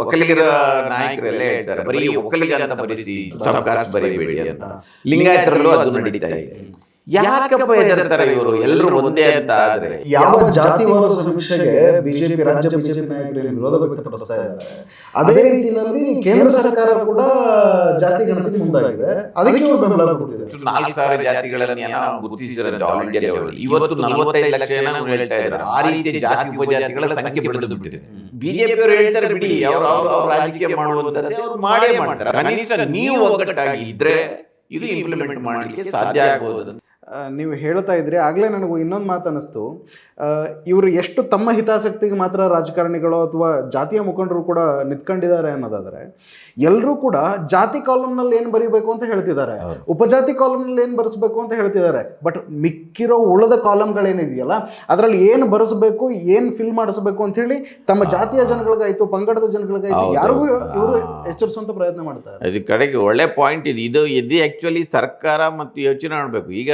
ಒಕ್ಕಲಿಗರ ನಾಯಕರೆಲ್ಲ ಹೇಳ್ತಾರೆ ಬರೀ ಒಕ್ಕಲಿಗ ಅಂತ ಬರೆಸಿ ಬರೀಬೇಡಿ ಅಂತ. ಲಿಂಗಾಯತರಲ್ಲೂ ಅದು ನಡೀತಾ ಇದೆ. ಯಾಕಪ್ಪ ಹೆದರ್ತಾರೆ ಇವರು? ಎಲ್ಲರೂ ಒಂದೇ ಅಂತ ಆದ್ರೆ ಯಾವ ಜಾತಿವಾದ ಸಮೀಕ್ಷೆಗೆ ಬಿಜೆಪಿ ರಾಜ್ಯ ಬಿಜೆಪಿ ನಾಯಕರು ವಿರೋಧ ವ್ಯಕ್ತಪಡಿಸ್ತಾ ಇದ್ದಾರೆ. ಅದೇ ರೀತಿಯಲ್ಲಿ ಕೇಂದ್ರ ಸರ್ಕಾರ ಕೂಡ ಜಾತಿ ಗಣತಿ ಮುಂದಾಗಿದೆ. ಅದಕ್ಕೆ ಇವರು ಬೆಂಬಲ ಕೊಟ್ಟಿದ್ದಾರೆ. ನಾಲ್ಕು ಸಾವಿರ ಜಾತಿಗಳನ್ನ ಗುರುತಿಸಿರಂತೆ ಆಲ್ ಇಂಡಿಯಾ ಲೆವೆಲ್ ಇವತ್ತು ನಲವತ್ತೈದು ಲಕ್ಷ ಜನ ಹೇಳ್ತಾ ಇದ್ದಾರೆ. ಆ ರೀತಿ ಜಾತಿ ಉಪಜಾತಿಗಳ ಸಂಖ್ಯೆ ಬೆಳೆದು ಬಿಟ್ಟಿದೆ ಬಿಜೆಪಿ ಅವರು ಹೇಳ್ತಾರೆ ಬಿಡಿ ಅವರು ಅವ್ರ ರಾಜಕೀಯ ಮಾಡುವಂತದ್ದೇ ಅವ್ರು ಮಾಡೇ ಮಾಡ್ತಾರೆ. ಕನಿಷ್ಠ ನೀವು ಒಗ್ಗಟ್ಟಾಗಿ ಇದ್ರೆ ಇದು ಇಂಪ್ಲಿಮೆಂಟ್ ಮಾಡಲಿಕ್ಕೆ ಸಾಧ್ಯ ಆಗಬಹುದು ಆ, ನೀವು ಹೇಳ್ತಾ ಇದ್ರಿ ಆಗಲೇ ನನಗೂ ಇನ್ನೊಂದು ಮಾತು ಅನ್ನಿಸ್ತು ಇವರು ಎಷ್ಟು ತಮ್ಮ ಹಿತಾಸಕ್ತಿಗೆ ಮಾತ್ರ ರಾಜಕಾರಣಿಗಳು ಅಥವಾ ಜಾತಿಯ ಮುಖಂಡರು ಕೂಡ ನಿಂತ್ಕೊಂಡಿದ್ದಾರೆ ಅನ್ನೋದಾದ್ರೆ ಎಲ್ಲರೂ ಕೂಡ ಜಾತಿ ಕಾಲಮ್ನಲ್ಲಿ ಏನು ಬರೀಬೇಕು ಅಂತ ಹೇಳ್ತಿದ್ದಾರೆ. ಉಪಜಾತಿ ಕಾಲಮ್ನಲ್ಲಿ ಏನು ಬರೆಸ್ಬೇಕು ಅಂತ ಹೇಳ್ತಿದ್ದಾರೆ. ಬಟ್ ಮಿಕ್ಕಿರೋ ಉಳದ ಕಾಲಮ್ಗಳೇನಿದೆಯಲ್ಲ ಅದರಲ್ಲಿ ಏನು ಬರೆಸಬೇಕು ಏನು ಫಿಲ್ ಮಾಡಿಸ್ಬೇಕು ಅಂತ ಹೇಳಿ ತಮ್ಮ ಜಾತಿಯ ಜನಗಳಿಗಾಯಿತು ಪಂಗಡದ ಜನಗಳಿಗಾಯಿತು ಯಾರಿಗೂ ಇವರು ಎಚ್ಚರಿಸುವಂಥ ಎಚ್ಚರಿಸುವಂತ ಪ್ರಯತ್ನ ಮಾಡ್ತಾರೆ ಇದು ಕಡೆಗೆ ಒಳ್ಳೆ ಪಾಯಿಂಟ್ ಇದೆ. ಇದು ಇದು ಆ್ಯಕ್ಚುಲಿ ಸರ್ಕಾರ ಮತ್ತು ಯೋಚನೆ ಮಾಡಬೇಕು. ಈಗ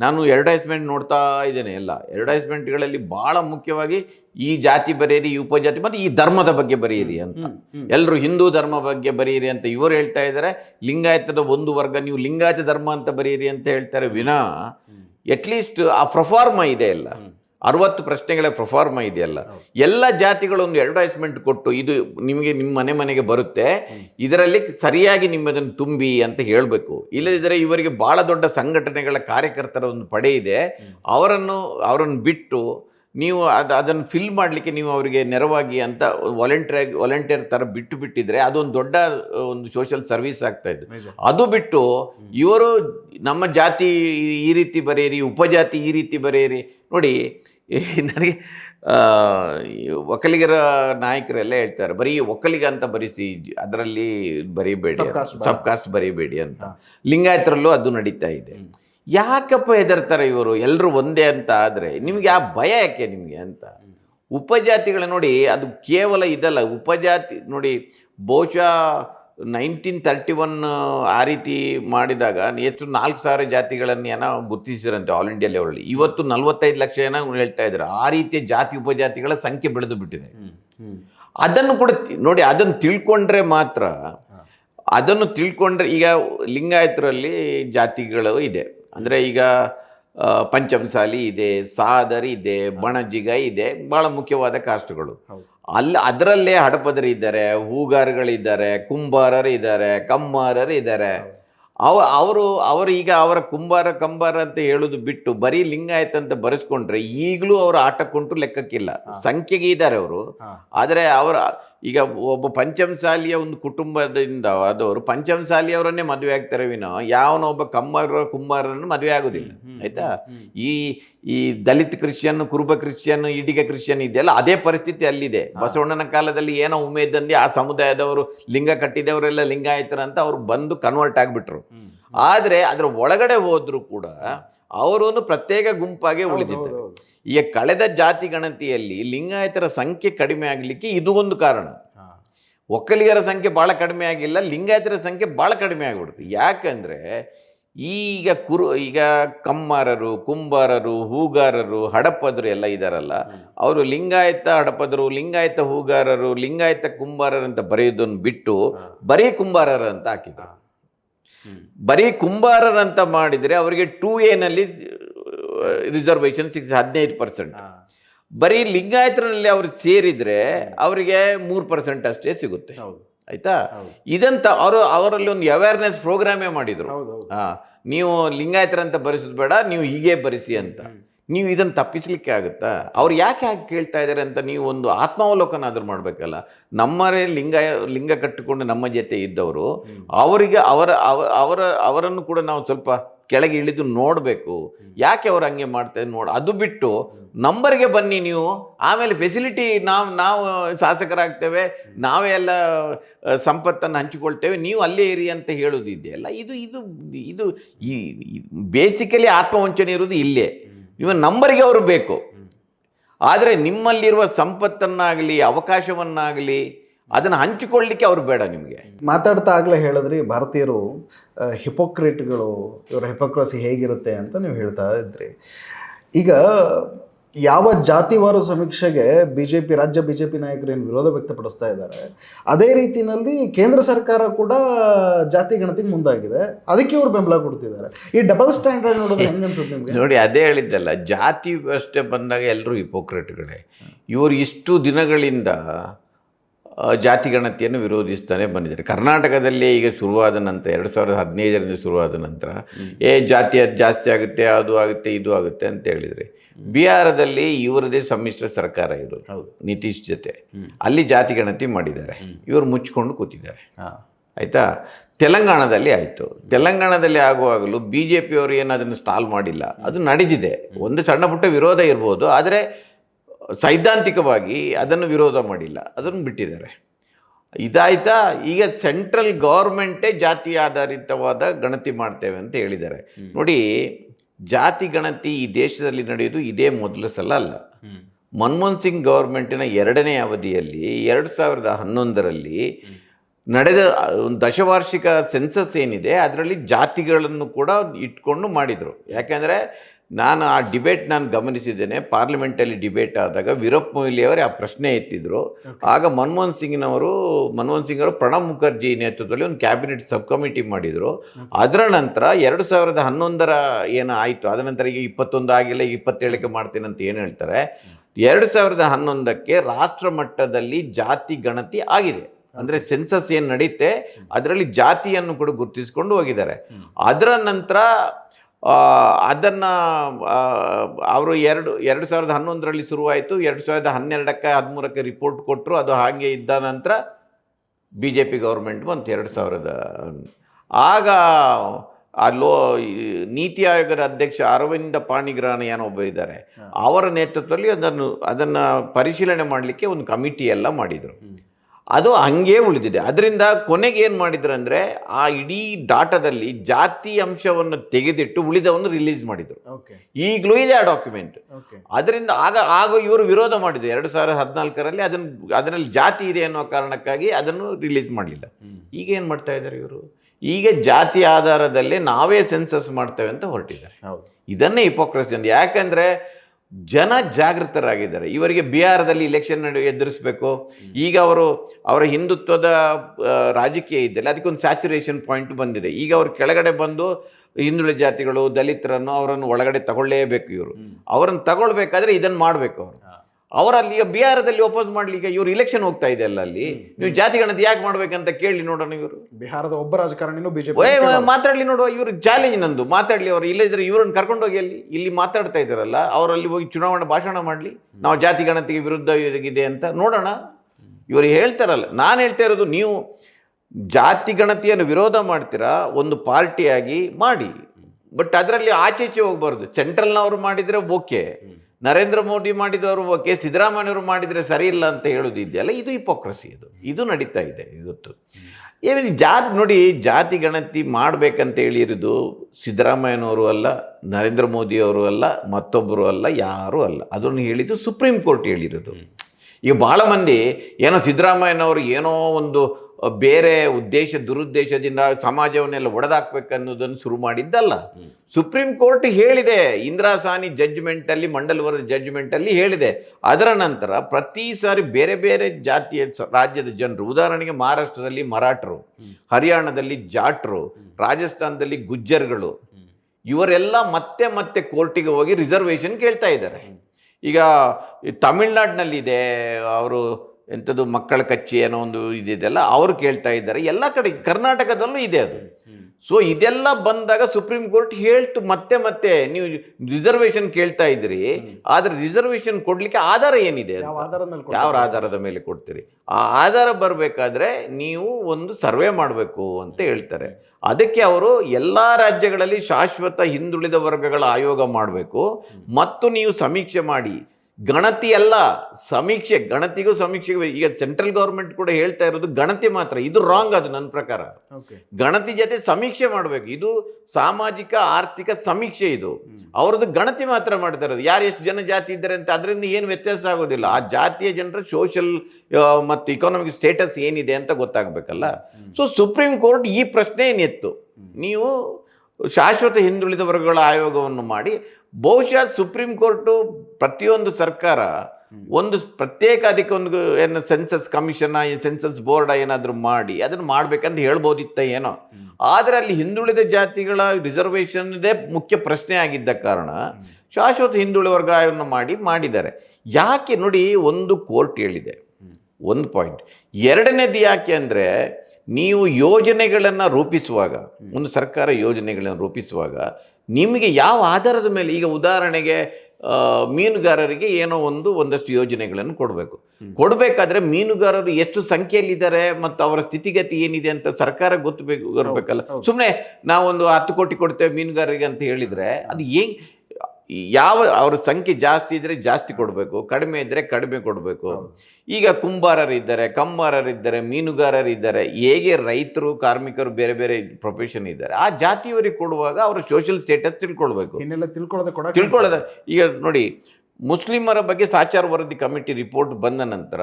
ನಾನು ಅಡ್ವರ್ಟೈಸ್ಮೆಂಟ್ ನೋಡ್ತಾ ಇದ್ದೇನೆ ಎಲ್ಲ. ಅಡ್ವರ್ಟೈಸ್ಮೆಂಟ್ಗಳಲ್ಲಿ ಭಾಳ ಮುಖ್ಯವಾಗಿ ಈ ಜಾತಿ ಬರೆಯಿರಿ ಈ ಉಪಜಾತಿ ಮತ್ತು ಈ ಧರ್ಮದ ಬಗ್ಗೆ ಬರೆಯಿರಿ ಅಂತ. ಎಲ್ಲರೂ ಹಿಂದೂ ಧರ್ಮ ಬಗ್ಗೆ ಬರೆಯಿರಿ ಅಂತ ಇವರು ಹೇಳ್ತಾ ಇದ್ದಾರೆ. ಲಿಂಗಾಯತದ ಒಂದು ವರ್ಗ ನೀವು ಲಿಂಗಾಯತ ಧರ್ಮ ಅಂತ ಬರೆಯಿರಿ ಅಂತ ಹೇಳ್ತಾರೆ ವಿನಾ. ಅಟ್ಲೀಸ್ಟ್ ಆ ಪ್ರಫಾರ್ಮ ಇದೆ ಅಲ್ಲ. ಅರವತ್ತು ಪ್ರಶ್ನೆಗಳ ಪ್ರಫಾರ್ಮ ಇದೆಯಲ್ಲ. ಎಲ್ಲ ಜಾತಿಗಳೊಂದು ಅಡ್ವರ್ಟೈಸ್ಮೆಂಟ್ ಕೊಟ್ಟು ಇದು ನಿಮಗೆ ನಿಮ್ಮ ಮನೆ ಮನೆಗೆ ಬರುತ್ತೆ ಇದರಲ್ಲಿ ಸರಿಯಾಗಿ ನಿಮ್ಮದನ್ನು ತುಂಬಿ ಅಂತ ಹೇಳಬೇಕು. ಇಲ್ಲದಿದ್ದರೆ ಇವರಿಗೆ ಭಾಳ ದೊಡ್ಡ ಸಂಘಟನೆಗಳ ಕಾರ್ಯಕರ್ತರ ಒಂದು ಪಡೆ ಇದೆ. ಅವರನ್ನು ಅವರನ್ನು ಬಿಟ್ಟು ನೀವು ಅದು ಅದನ್ನು ಫಿಲ್ ಮಾಡಲಿಕ್ಕೆ ನೀವು ಅವರಿಗೆ ನೆರವಾಗಿ ಅಂತ ವಾಲಂಟಿಯರ್ ವಾಲಂಟಿಯರ್ ಥರ ಬಿಟ್ಟು ಬಿಟ್ಟಿದ್ರೆ ಅದೊಂದು ದೊಡ್ಡ ಒಂದು ಸೋಷಿಯಲ್ ಸರ್ವಿಸ್ ಆಗ್ತಾ ಇದ್ದು. ಅದು ಬಿಟ್ಟು ಇವರು ನಮ್ಮ ಜಾತಿ ಈ ರೀತಿ ಬರೆಯಿರಿ ಉಪಜಾತಿ ಈ ರೀತಿ ಬರೆಯಿರಿ. ನೋಡಿ ಈ ನನಗೆ ಒಕ್ಕಲಿಗರ ನಾಯಕರೆಲ್ಲ ಹೇಳ್ತಾರೆ ಬರೀ ಒಕ್ಕಲಿಗ ಅಂತ ಬರೀಸಿ ಅದರಲ್ಲಿ ಬರೀಬೇಡಿ ಸಬ್ ಕಾಸ್ಟ್ ಬರೀಬೇಡಿ ಅಂತ. ಲಿಂಗಾಯತರಲ್ಲೂ ಅದು ನಡೀತಾ ಇದೆ. ಯಾಕಪ್ಪ ಹೆದರ್ತಾರೆ ಇವರು? ಎಲ್ಲರೂ ಒಂದೇ ಅಂತ ಆದರೆ ನಿಮಗೆ ಆ ಭಯ ಯಾಕೆ ನಿಮಗೆ ಅಂತ? ಉಪಜಾತಿಗಳ ನೋಡಿ ಅದು ಕೇವಲ ಇದಲ್ಲ ಉಪಜಾತಿ ನೋಡಿ ಬಹುಶಃ ನೈನ್ಟೀನ್ ತರ್ಟಿ ಒನ್ ಆ ರೀತಿ ಮಾಡಿದಾಗ ಹೆಚ್ಚು ನಾಲ್ಕು ಸಾವಿರ ಜಾತಿಗಳನ್ನು ಏನೋ ಗುರುತಿಸಿರಂತೆ ಆಲ್ ಇಂಡಿಯಾ ಲೆವೆಲ್ ಇವತ್ತು ನಲವತ್ತೈದು ಲಕ್ಷ ಏನೋ ಹೇಳ್ತಾ ಇದ್ದಾರೆ ಆ ರೀತಿಯ ಜಾತಿ ಉಪಜಾತಿಗಳ ಸಂಖ್ಯೆ ಬೆಳೆದು ಬಿಟ್ಟಿದೆ. ಅದನ್ನು ಕೂಡ ನೋಡಿ ಅದನ್ನು ತಿಳ್ಕೊಂಡ್ರೆ ಮಾತ್ರ ಅದನ್ನು ತಿಳ್ಕೊಂಡ್ರೆ ಈಗ ಲಿಂಗಾಯತರಲ್ಲಿ ಜಾತಿಗಳು ಇದೆ. ಅಂದರೆ ಈಗ ಪಂಚಮಸಾಲಿ ಇದೆ ಸಾದರಿ ಇದೆ ಬಣಜಿಗ ಇದೆ ಭಾಳ ಮುಖ್ಯವಾದ ಕಾಸ್ಟ್ಗಳು. ಅಲ್ಲಿ ಅದರಲ್ಲೇ ಹಡಪದರು ಇದ್ದಾರೆ ಹೂಗಾರಗಳಿದ್ದಾರೆ ಕುಂಬಾರರು ಇದ್ದಾರೆ ಕಮ್ಮಾರರು ಇದ್ದಾರೆ ಅವ ಅವರು ಅವರು ಈಗ ಅವರ ಕುಂಬಾರ ಕಂಬಾರ ಅಂತ ಹೇಳೋದು ಬಿಟ್ಟು ಬರೀ ಲಿಂಗಾಯತ ಅಂತ ಬರೆಸ್ಕೊಂಡ್ರೆ ಈಗಲೂ ಅವರು ಆಟಕ್ಕುಂಟು ಲೆಕ್ಕಕ್ಕಿಲ್ಲ. ಸಂಖ್ಯೆಗೆ ಇದ್ದಾರೆ ಅವರು. ಆದರೆ ಅವರ ಈಗ ಒಬ್ಬ ಪಂಚಮಸಾಲಿಯ ಒಂದು ಕುಟುಂಬದಿಂದ ಆದವರು ಪಂಚಮಸಾಲಿಯವರನ್ನೇ ಮದುವೆ ಆಗ್ತಾರೆ ವಿನೋ ಯಾವನೋ ಒಬ್ಬ ಕಮ್ಮಾರ ಕುಂಬಾರನ್ನು ಮದುವೆ ಆಗೋದಿಲ್ಲ ಆಯಿತಾ ಈ ಈ Dalit Christian Kuruba Christian Idiga Christian ಇದೆಯಲ್ಲ ಅದೇ ಪರಿಸ್ಥಿತಿ ಅಲ್ಲಿದೆ. ಬಸವಣ್ಣನ ಕಾಲದಲ್ಲಿ ಏನೋ ಉಮೇದಂದಿ ಆ ಸಮುದಾಯದವರು ಲಿಂಗ ಕಟ್ಟಿದವರೆಲ್ಲ ಲಿಂಗಾಯತರ ಅಂತ ಅವ್ರು ಬಂದು ಕನ್ವರ್ಟ್ ಆಗಿಬಿಟ್ರು. ಆದರೆ ಅದರ ಒಳಗಡೆ ಹೋದ್ರು ಕೂಡ ಅವರೊಂದು ಪ್ರತ್ಯೇಕ ಗುಂಪಾಗೆ ಉಳಿದಿದ್ದರು. ಈಗ ಕಳೆದ ಜಾತಿ ಗಣತಿಯಲ್ಲಿ ಲಿಂಗಾಯತರ ಸಂಖ್ಯೆ ಕಡಿಮೆ ಆಗಲಿಕ್ಕೆ ಇದು ಒಂದು ಕಾರಣ. ಒಕ್ಕಲಿಗರ ಸಂಖ್ಯೆ ಭಾಳ ಕಡಿಮೆ ಆಗಿಲ್ಲ ಲಿಂಗಾಯತರ ಸಂಖ್ಯೆ ಭಾಳ ಕಡಿಮೆ ಆಗಿಬಿಡ್ತು ಯಾಕಂದರೆ ಈಗ ಕುರು ಈಗ ಕಮ್ಮಾರರು ಕುಂಬಾರರು ಹೂಗಾರರು ಹಡಪದರು ಎಲ್ಲ ಇದ್ದಾರಲ್ಲ ಅವರು ಲಿಂಗಾಯತ ಹಡಪದರು ಲಿಂಗಾಯತ ಹೂಗಾರರು ಲಿಂಗಾಯತ ಕುಂಬಾರರು ಅಂತ ಬರೆಯೋದನ್ನು ಬಿಟ್ಟು. ಬರೀ ಕುಂಬಾರರು ಅಂತ ಹಾಕಿದ್ರು. ಬರೀ ಬರೀ ಕುಂಬಾರರಂತ ಮಾಡಿದರೆ ಅವರಿಗೆ ಟೂ ಎನಲ್ಲಿ ರಿಸರ್ವೇಷನ್ ಸಿಕ್ಸ್ ಹದಿನೈದು ಪರ್ಸೆಂಟ್. ಬರೀ ಲಿಂಗಾಯತರಲ್ಲಿ ಅವರು ಸೇರಿದರೆ ಅವರಿಗೆ ಮೂರು ಪರ್ಸೆಂಟ್ ಅಷ್ಟೇ ಸಿಗುತ್ತೆ. ಆಯ್ತಾ? ಇದಂತ ಅವರು ಅವರಲ್ಲಿ ಒಂದು ಅವೇರ್ನೆಸ್ ಪ್ರೋಗ್ರಾಮೇ ಮಾಡಿದರು. ಹಾಂ ನೀವು ಲಿಂಗಾಯತರಂತ ಬರೆಸೋದು ಬೇಡ ನೀವು ಹೀಗೆ ಬರೆಸಿ ಅಂತ. ನೀವು ಇದನ್ನು ತಪ್ಪಿಸ್ಲಿಕ್ಕೆ ಆಗುತ್ತಾ? ಅವ್ರು ಯಾಕೆ ಹಾಗೆ ಕೇಳ್ತಾ ಇದ್ದಾರೆ ಅಂತ ನೀವು ಒಂದು ಆತ್ಮಾವಲೋಕನ ಆದ್ರೂ ಮಾಡಬೇಕಲ್ಲ. ನಮ್ಮರೇ ಲಿಂಗ ಲಿಂಗ ಕಟ್ಟಿಕೊಂಡು ನಮ್ಮ ಜೊತೆ ಇದ್ದವರು. ಅವರಿಗೆ ಅವರ ಅವ- ಅವರ ಅವರನ್ನು ಕೂಡ ನಾವು ಸ್ವಲ್ಪ ಕೆಳಗೆ ಇಳಿದು ನೋಡಬೇಕು. ಯಾಕೆ ಅವ್ರು ಹಂಗೆ ಮಾಡ್ತಾರೆ ನೋಡಿ? ಅದು ಬಿಟ್ಟು ನಂಬರ್ಗೆ ಬನ್ನಿ ನೀವು. ಆಮೇಲೆ ಫೆಸಿಲಿಟಿ ನಾವು ನಾವು ಶಾಸಕರಾಗ್ತೇವೆ. ನಾವೇ ಎಲ್ಲ ಸಂಪತ್ತನ್ನು ಹಂಚಿಕೊಳ್ತೇವೆ. ನೀವು ಅಲ್ಲೇ ಇರಿ ಅಂತ ಹೇಳೋದು ಇದೆಯಲ್ಲ ಇದು ಇದು ಇದು ಈ ಬೇಸಿಕಲಿ ಆತ್ಮವಂಚನೆ ಇರೋದು ಇಲ್ಲೇ. ಇವನ್ ನಂಬರಿಗೆ ಅವರು ಬೇಕು. ಆದರೆ ನಿಮ್ಮಲ್ಲಿರುವ ಸಂಪತ್ತನ್ನಾಗಲಿ ಅವಕಾಶವನ್ನಾಗಲಿ ಅದನ್ನು ಹಂಚಿಕೊಳ್ಳಿಕ್ಕೆ ಅವರು ಬೇಡ ನಿಮಗೆ. ಮಾತಾಡ್ತಾ ಆಗಲೇ ಹೇಳಿದ್ರಿ ಭಾರತೀಯರು ಹಿಪೋಕ್ರೇಟ್ಗಳು ಇವರ ಹಿಪೋಕ್ರಸಿ ಹೇಗಿರುತ್ತೆ ಅಂತ ನೀವು ಹೇಳ್ತಾ ಇದ್ರಿ. ಈಗ ಯಾವ ಜಾತಿವಾರು ಸಮೀಕ್ಷೆಗೆ ಬಿ ಜೆ ಪಿ ರಾಜ್ಯ ಬಿ ಜೆ ಪಿ ನಾಯಕರು ಏನು ವಿರೋಧ ವ್ಯಕ್ತಪಡಿಸ್ತಾ ಇದ್ದಾರೆ ಅದೇ ರೀತಿಯಲ್ಲಿ ಕೇಂದ್ರ ಸರ್ಕಾರ ಕೂಡ ಜಾತಿ ಗಣತಿಗೆ ಮುಂದಾಗಿದೆ ಅದಕ್ಕೆ ಇವರು ಬೆಂಬಲ ಕೊಡ್ತಿದ್ದಾರೆ. ಈ ಡಬಲ್ ಸ್ಟ್ಯಾಂಡರ್ಡ್ ನೋಡೋದು ಹೆಂಗೆ ಅನ್ಸುತ್ತೆ ನಿಮಗೆ? ನೋಡಿ ಅದೇ ಹೇಳಿದ್ದಲ್ಲ ಜಾತಿ ವ್ಯವಸ್ಥೆ ಬಂದಾಗ ಎಲ್ಲರೂ ಹಿಪೋಕ್ರೇಟ್ಗಳೇ. ಇವರು ಇಷ್ಟು ದಿನಗಳಿಂದ ಆ, ಜಾತಿ ಗಣತಿಯನ್ನು ವಿರೋಧಿಸ್ತಾನೆ ಬಂದಿದ್ದಾರೆ. ಕರ್ನಾಟಕದಲ್ಲಿ ಈಗ ಶುರುವಾದ ನಂತರ ಎರಡು ಸಾವಿರದ ಹದಿನೈದರಿಂದ ಶುರುವಾದ ನಂತರ ಏ ಜಾತಿ ಅದು ಜಾಸ್ತಿ ಆಗುತ್ತೆ ಅದು ಆಗುತ್ತೆ ಇದು ಆಗುತ್ತೆ ಅಂತ ಹೇಳಿದರೆ ಬಿಹಾರದಲ್ಲಿ ಇವರದೇ ಸಮ್ಮಿಶ್ರ ಸರ್ಕಾರ ಇರೋದು ಹೌದು. ನಿತೀಶ್ ಜೊತೆ. ಅಲ್ಲಿ ಜಾತಿ ಗಣತಿ ಮಾಡಿದ್ದಾರೆ. ಇವರು ಮುಚ್ಕೊಂಡು ಕೂತಿದ್ದಾರೆ. ಆಯಿತಾ? ತೆಲಂಗಾಣದಲ್ಲಿ ಆಯಿತು. ತೆಲಂಗಾಣದಲ್ಲಿ ಆಗುವಾಗಲೂ ಬಿ ಜೆ ಪಿಯವರು ಏನು ಅದನ್ನು ಸ್ಟಾಲ್ ಮಾಡಿಲ್ಲ. ಅದು ನಡೆದಿದೆ. ಒಂದು ಸಣ್ಣ ಪುಟ್ಟ ವಿರೋಧ ಇರ್ಬೋದು ಆದರೆ ಸೈದ್ಧಾಂತಿಕವಾಗಿ ಅದನ್ನು ವಿರೋಧ ಮಾಡಿಲ್ಲ ಅದನ್ನು ಬಿಟ್ಟಿದ್ದಾರೆ. ಇದಾಯ್ತಾ? ಈಗ ಸೆಂಟ್ರಲ್ ಗೌರ್ಮೆಂಟೇ ಜಾತಿ ಆಧಾರಿತವಾದ ಗಣತಿ ಮಾಡ್ತೇವೆ ಅಂತ ಹೇಳಿದ್ದಾರೆ. ನೋಡಿ ಜಾತಿ ಗಣತಿ ಈ ದೇಶದಲ್ಲಿ ನಡೆಯೋದು ಇದೇ ಮೊದಲ ಸಲ ಅಲ್ಲ. ಮನಮೋಹನ್ ಸಿಂಗ್ ಗೌರ್ಮೆಂಟಿನ ಎರಡನೇ ಅವಧಿಯಲ್ಲಿ ಎರಡು ಸಾವಿರದ ಹನ್ನೊಂದರಲ್ಲಿ ನಡೆದ ಒಂದು ದಶವಾರ್ಷಿಕ ಸೆನ್ಸಸ್ ಏನಿದೆ ಅದರಲ್ಲಿ ಜಾತಿಗಳನ್ನು ಕೂಡ ಇಟ್ಕೊಂಡು ಮಾಡಿದರು. ಯಾಕೆಂದರೆ ನಾನು ಆ ಡಿಬೇಟ್ ನಾನು ಗಮನಿಸಿದ್ದೇನೆ ಪಾರ್ಲಿಮೆಂಟಲ್ಲಿ ಡಿಬೇಟ್ ಆದಾಗ ವೀರಪ್ಪ ಮೊಯ್ಲಿಯವರೇ ಆ ಪ್ರಶ್ನೆ ಎತ್ತಿದ್ರು. ಆಗ ಮನಮೋಹನ್ ಸಿಂಗ್ನವರು ಮನಮೋಹನ್ ಸಿಂಗ್ ಅವರು ಪ್ರಣಬ್ ಮುಖರ್ಜಿ ನೇತೃತ್ವದಲ್ಲಿ ಒಂದು ಕ್ಯಾಬಿನೆಟ್ ಸಬ್ ಕಮಿಟಿ ಮಾಡಿದರು ಅದರ ನಂತರ ಎರಡು ಸಾವಿರದ ಹನ್ನೊಂದರ ಏನು ಆಯಿತು ಅದ ನಂತರ ಈಗ ಇಪ್ಪತ್ತೊಂದು ಆಗಿಲ್ಲ ಈಗ ಇಪ್ಪತ್ತೇಳಕ್ಕೆ ಮಾಡ್ತೀನಿ ಅಂತ ಏನು ಹೇಳ್ತಾರೆ? ಎರಡು ಸಾವಿರದ ಹನ್ನೊಂದಕ್ಕೆ ರಾಷ್ಟ್ರ ಮಟ್ಟದಲ್ಲಿ ಜಾತಿ ಗಣತಿ ಆಗಿದೆ. ಅಂದರೆ ಸೆನ್ಸಸ್ ಏನು ನಡೀತೆ ಅದರಲ್ಲಿ ಜಾತಿಯನ್ನು ಕೂಡ ಗುರುತಿಸ್ಕೊಂಡು ಹೋಗಿದ್ದಾರೆ. ಅದರ ನಂತರ ಅದನ್ನು ಅವರು ಎರಡು ಎರಡು ಸಾವಿರದ ಹನ್ನೊಂದರಲ್ಲಿ ಶುರುವಾಯಿತು ಎರಡು ಸಾವಿರದ ಹನ್ನೆರಡಕ್ಕೆ ಹದಿಮೂರಕ್ಕೆ ರಿಪೋರ್ಟ್ ಕೊಟ್ಟರು ಅದು ಹಾಗೆ ಇದ್ದ ನಂತರ ಬಿ ಜೆ ಪಿ ಗೌರ್ಮೆಂಟ್ ಬಂತು ಎರಡು ಸಾವಿರದ ಆಗ ಆ ಲೋ ನೀತಿ ಆಯೋಗದ ಅಧ್ಯಕ್ಷ ಅರವಿಂದ ಪಾಣಿಗ್ರಾಣಿ ಏನೋ ಒಬ್ಬ ಇದ್ದಾರೆ. ಅವರ ನೇತೃತ್ವದಲ್ಲಿ ಅದನ್ನು ಅದನ್ನು ಪರಿಶೀಲನೆ ಮಾಡಲಿಕ್ಕೆ ಒಂದು ಕಮಿಟಿ ಎಲ್ಲ ಮಾಡಿದರು. ಅದು ಹಂಗೇ ಉಳಿದಿದೆ. ಅದರಿಂದ ಕೊನೆಗೆ ಏನು ಮಾಡಿದ್ರು ಅಂದರೆ ಆ ಇಡೀ ಡಾಟಾದಲ್ಲಿ ಜಾತಿ ಅಂಶವನ್ನು ತೆಗೆದಿಟ್ಟು ಉಳಿದವನ್ನು ರಿಲೀಸ್ ಮಾಡಿದರು. ಈಗಲೂ ಇದೆ ಆ ಡಾಕ್ಯುಮೆಂಟ್ ಅದರಿಂದ ಆಗ ಆಗ ಇವರು ವಿರೋಧ ಮಾಡಿದ್ರು. ಎರಡು ಸಾವಿರದ ಹದಿನಾಲ್ಕರಲ್ಲಿ ಅದನ್ನು ಅದರಲ್ಲಿ ಜಾತಿ ಇದೆ ಅನ್ನೋ ಕಾರಣಕ್ಕಾಗಿ ಅದನ್ನು ರಿಲೀಸ್ ಮಾಡಲಿಲ್ಲ. ಈಗ ಏನು ಮಾಡ್ತಾ ಇದ್ದಾರೆ ಇವರು? ಈಗ ಜಾತಿ ಆಧಾರದಲ್ಲಿ ನಾವೇ ಸೆನ್ಸಸ್ ಮಾಡ್ತೇವೆ ಅಂತ ಹೊರಟಿದ್ದಾರೆ. ಇದನ್ನೇ ಹಿಪೋಕ್ರಸಿ ಅಂತ. ಯಾಕಂದರೆ ಜನ ಜಾಗೃತರಾಗಿದ್ದಾರೆ. ಇವರಿಗೆ ಬಿಹಾರದಲ್ಲಿ ಇಲೆಕ್ಷನ್ ನಡು ಎದುರಿಸಬೇಕು. ಈಗ ಅವರು ಅವರ ಹಿಂದುತ್ವದ ರಾಜಕೀಯ ಇದ್ದಲ್ಲಿ ಅದಕ್ಕೊಂದು ಸ್ಯಾಚುರೇಷನ್ ಪಾಯಿಂಟ್ ಬಂದಿದೆ. ಈಗ ಅವರು ಕೆಳಗಡೆ ಬಂದು ಹಿಂದುಳಿದ ಜಾತಿಗಳು ದಲಿತರನ್ನು ಅವರನ್ನು ಒಳಗಡೆ ತಗೊಳ್ಳೇಬೇಕು ಇವರು. ಅವರನ್ನು ತಗೊಳ್ಬೇಕಾದ್ರೆ ಇದನ್ನು ಮಾಡಬೇಕು ಅವರು. ಅವರಲ್ಲಿ ಈಗ ಬಿಹಾರದಲ್ಲಿ ಒಪೋಸ್ ಮಾಡ್ಲಿಕ್ಕೆ ಇವರು ಇಲೆಕ್ಷನ್ ಹೋಗ್ತಾ ಇದೆ ಅಲ್ಲ ಅಲ್ಲಿ. ನೀವು ಜಾತಿ ಗಣತಿ ಯಾಕೆ ಮಾಡ್ಬೇಕಂತ ಕೇಳಿ ನೋಡೋಣ ಇವರು. ಬಿಹಾರದ ಒಬ್ಬ ರಾಜಕಾರಣಿನೂ ಬಿಜೆಪಿ ಮಾತಾಡ್ಲಿ ನೋಡುವ ಇವರು ಚಾಲೆಂಜ್ ನಂದು. ಮಾತಾಡ್ಲಿ ಅವರು. ಇಲ್ಲದಿದ್ರೆ ಇವರನ್ನು ಕರ್ಕೊಂಡು ಹೋಗಿ ಅಲ್ಲಿ. ಇಲ್ಲಿ ಮಾತಾಡ್ತಾ ಇದ್ದಾರಲ್ಲ ಅವರಲ್ಲಿ ಹೋಗಿ ಚುನಾವಣೆ ಭಾಷಣ ಮಾಡಲಿ. ನಾವು ಜಾತಿ ಗಣತಿಗೆ ವಿರುದ್ಧ ಇದೆ ಅಂತ ನೋಡೋಣ. ಇವರು ಹೇಳ್ತಾರಲ್ಲ. ನಾನು ಹೇಳ್ತಾ ಇರೋದು ನೀವು ಜಾತಿ ಗಣತಿಯನ್ನು ವಿರೋಧ ಮಾಡ್ತೀರಾ ಒಂದು ಪಾರ್ಟಿಯಾಗಿ ಮಾಡಿ. ಬಟ್ ಅದರಲ್ಲಿ ಆಚೆಚೆ ಹೋಗ್ಬಾರ್ದು. ಸೆಂಟ್ರಲ್ನವರು ಮಾಡಿದರೆ ಓಕೆ. ನರೇಂದ್ರ ಮೋದಿ ಮಾಡಿದವರು ಓಕೆ ಸಿದ್ದರಾಮಯ್ಯವರು ಮಾಡಿದರೆ ಸರಿ ಇಲ್ಲ ಅಂತ ಹೇಳೋದು ಇದೆಯಲ್ಲ ಇದು ಇಪೋಕ್ರಸಿ ಇದು ಇದು ನಡೀತಾ ಇದೆ ಇವತ್ತು. ಏನು ಜಾತಿ ನೋಡಿ ಜಾತಿ ಗಣತಿ ಮಾಡಬೇಕಂತ ಹೇಳಿರೋದು ಸಿದ್ದರಾಮಯ್ಯನವರು ಅಲ್ಲ ನರೇಂದ್ರ ಮೋದಿಯವರು ಅಲ್ಲ ಮತ್ತೊಬ್ಬರು ಅಲ್ಲ ಯಾರೂ ಅಲ್ಲ. ಅದನ್ನು ಹೇಳಿದ್ದು ಸುಪ್ರೀಂ ಕೋರ್ಟ್ ಹೇಳಿರೋದು. ಈಗ ಭಾಳ ಮಂದಿ ಏನೋ ಸಿದ್ದರಾಮಯ್ಯನವರು ಏನೋ ಒಂದು ಬೇರೆ ಉದ್ದೇಶ ದುರುದ್ದೇಶದಿಂದ ಸಮಾಜವನ್ನೆಲ್ಲ ಒಡೆದಾಕ್ಬೇಕನ್ನೋದನ್ನು ಶುರು ಮಾಡಿದ್ದಲ್ಲ. ಸುಪ್ರೀಂ ಕೋರ್ಟ್ ಹೇಳಿದೆ ಇಂದಿರಾ ಸಾನಿ ಜಡ್ಜ್ಮೆಂಟಲ್ಲಿ ಮಂಡಲವರದ ಜಡ್ಜ್ಮೆಂಟಲ್ಲಿ ಹೇಳಿದೆ. ಅದರ ನಂತರ ಪ್ರತಿ ಸಾರಿ ಬೇರೆ ಬೇರೆ ಜಾತಿಯ ರಾಜ್ಯದ ಜನರು ಉದಾಹರಣೆಗೆ ಮಹಾರಾಷ್ಟ್ರದಲ್ಲಿ ಮರಾಠರು ಹರಿಯಾಣದಲ್ಲಿ ಜಾಟ್ರು ರಾಜಸ್ಥಾನದಲ್ಲಿ ಗುಜ್ಜರ್ಗಳು ಇವರೆಲ್ಲ ಮತ್ತೆ ಮತ್ತೆ ಕೋರ್ಟಿಗೆ ಹೋಗಿ ರಿಸರ್ವೇಷನ್ ಕೇಳ್ತಾ ಇದ್ದಾರೆ. ಈಗ ತಮಿಳ್ನಾಡಿನಲ್ಲಿದೆ ಅವರು ಎಂಥದ್ದು ಮಕ್ಕಳ ಕಚ್ಚಿ ಏನೋ ಒಂದು ಇದಿದೆಲ್ಲ ಅವರು ಕೇಳ್ತಾ ಇದ್ದಾರೆ. ಎಲ್ಲ ಕಡೆ ಕರ್ನಾಟಕದಲ್ಲೂ ಇದೆ ಅದು. ಸೊ ಇದೆಲ್ಲ ಬಂದಾಗ ಸುಪ್ರೀಂ ಕೋರ್ಟ್ ಹೇಳ್ತು ಮತ್ತೆ ಮತ್ತೆ ನೀವು ರಿಸರ್ವೇಷನ್ ಕೇಳ್ತಾ ಇದ್ರಿ ಆದರೆ ರಿಸರ್ವೇಷನ್ ಕೊಡ್ಲಿಕ್ಕೆ ಆಧಾರ ಏನಿದೆ ಯಾವ ಆಧಾರದ ಮೇಲೆ ಕೊಡ್ತೀರಿ? ಆ ಆಧಾರ ಬರಬೇಕಾದ್ರೆ ನೀವು ಒಂದು ಸರ್ವೆ ಮಾಡಬೇಕು ಅಂತ ಹೇಳ್ತಾರೆ. ಅದಕ್ಕೆ ಅವರು ಎಲ್ಲ ರಾಜ್ಯಗಳಲ್ಲಿ ಶಾಶ್ವತ ಹಿಂದುಳಿದ ವರ್ಗಗಳ ಆಯೋಗ ಮಾಡಬೇಕು. ಮತ್ತು ನೀವು ಸಮೀಕ್ಷೆ ಮಾಡಿ. ಗಣತಿ ಅಲ್ಲ ಸಮೀಕ್ಷೆ ಗಣತಿಗೂ ಸಮೀಕ್ಷೆಗೂ ಈಗ ಸೆಂಟ್ರಲ್ ಗೌರ್ಮೆಂಟ್ ಕೂಡ ಹೇಳ್ತಾ ಇರೋದು ಗಣತಿ ಮಾತ್ರ ಇದು ರಾಂಗ್ ಅದು ನನ್ನ ಪ್ರಕಾರ. ಗಣತಿ ಜೊತೆ ಸಮೀಕ್ಷೆ ಮಾಡಬೇಕು ಇದು ಸಾಮಾಜಿಕ ಆರ್ಥಿಕ ಸಮೀಕ್ಷೆ ಇದು. ಅವ್ರದ್ದು ಗಣತಿ ಮಾತ್ರ ಮಾಡ್ತಾ ಇರೋದು ಯಾರು ಎಷ್ಟು ಜನ ಜಾತಿ ಇದ್ದಾರೆ ಅಂತ ಅದರಿಂದ ಏನು ವ್ಯತ್ಯಾಸ ಆಗೋದಿಲ್ಲ. ಆ ಜಾತಿಯ ಜನರ ಸೋಷಲ್ ಮತ್ತು ಇಕಾನಮಿಕ್ ಸ್ಟೇಟಸ್ ಏನಿದೆ ಅಂತ ಗೊತ್ತಾಗಬೇಕಲ್ಲ. ಸೊ ಸುಪ್ರೀಂ ಕೋರ್ಟ್ ಈ ಪ್ರಶ್ನೆ ಏನಿತ್ತು ನೀವು ಶಾಶ್ವತ ಹಿಂದುಳಿದ ವರ್ಗಗಳ ಆಯೋಗವನ್ನು ಮಾಡಿ ಬಹುಶಃ ಸುಪ್ರೀಂ ಕೋರ್ಟು ಪ್ರತಿಯೊಂದು ಸರ್ಕಾರ ಒಂದು ಪ್ರತ್ಯೇಕ ಅದಕ್ಕೆ ಒಂದು ಏನು ಸೆನ್ಸಸ್ ಕಮಿಷನ್ ಸೆನ್ಸಸ್ ಬೋರ್ಡ್ ಏನಾದರೂ ಮಾಡಿ ಅದನ್ನು ಮಾಡ್ಬೇಕಂತ ಹೇಳ್ಬೋದಿತ್ತ ಏನೋ. ಆದರೆ ಅಲ್ಲಿ ಹಿಂದುಳಿದ ಜಾತಿಗಳ ರಿಸರ್ವೇಷನ್ದೇ ಮುಖ್ಯ ಪ್ರಶ್ನೆ ಆಗಿದ್ದ ಕಾರಣ ಶಾಶ್ವತ ಹಿಂದುಳಿದ ವರ್ಗವನ್ನು ಮಾಡಿ ಮಾಡಿದ್ದಾರೆ. ಯಾಕೆ ನೋಡಿ ಒಂದು ಕೋರ್ಟ್ ಹೇಳಿದೆ. ಒಂದು ಪಾಯಿಂಟ್ ಎರಡನೇದು ಯಾಕೆ ಅಂದರೆ ನೀವು ಯೋಜನೆಗಳನ್ನು ರೂಪಿಸುವಾಗ ಒಂದು ಸರ್ಕಾರ ಯೋಜನೆಗಳನ್ನು ರೂಪಿಸುವಾಗ ನಿಮಗೆ ಯಾವ ಆಧಾರದ ಮೇಲೆ ಈಗ ಉದಾಹರಣೆಗೆ ಮೀನುಗಾರರಿಗೆ ಏನೋ ಒಂದು ಒಂದಷ್ಟು ಯೋಜನೆಗಳನ್ನು ಕೊಡಬೇಕು. ಕೊಡಬೇಕಾದ್ರೆ ಮೀನುಗಾರರು ಎಷ್ಟು ಸಂಖ್ಯೆಯಲ್ಲಿದ್ದಾರೆ ಮತ್ತು ಅವರ ಸ್ಥಿತಿಗತಿ ಏನಿದೆ ಅಂತ ಸರ್ಕಾರ ಗೊತ್ತಬೇಕು ಬರಬೇಕಲ್ಲ. ಸುಮ್ಮನೆ ನಾವೊಂದು ಹತ್ತು ಕೋಟಿ ಕೊಡ್ತೇವೆ ಮೀನುಗಾರರಿಗೆ ಅಂತ ಹೇಳಿದರೆ ಅದು ಹೆಂಗ್ ಯಾವ ಅವ್ರ ಸಂಖ್ಯೆ ಜಾಸ್ತಿ ಇದ್ದರೆ ಜಾಸ್ತಿ ಕೊಡಬೇಕು ಕಡಿಮೆ ಇದ್ದರೆ ಕಡಿಮೆ ಕೊಡಬೇಕು. ಈಗ ಕುಂಬಾರರಿದ್ದಾರೆ ಕಂಬಾರರಿದ್ದಾರೆ ಮೀನುಗಾರರಿದ್ದಾರೆ ಹೇಗೆ ರೈತರು ಕಾರ್ಮಿಕರು ಬೇರೆ ಬೇರೆ ಪ್ರೊಫೆಷನ್ ಇದ್ದಾರೆ ಆ ಜಾತಿಯವರಿಗೆ ಕೊಡುವಾಗ ಅವರ ಸೋಷಿಯಲ್ ಸ್ಟೇಟಸ್ ತಿಳ್ಕೊಳ್ಬೇಕು. ತಿಳ್ಕೊಳ್ಳೋದ ಈಗ ನೋಡಿ ಮುಸ್ಲಿಮರ ಬಗ್ಗೆ ಸಾಚಾರ ವರದಿ ಕಮಿಟಿ ರಿಪೋರ್ಟ್ ಬಂದ ನಂತರ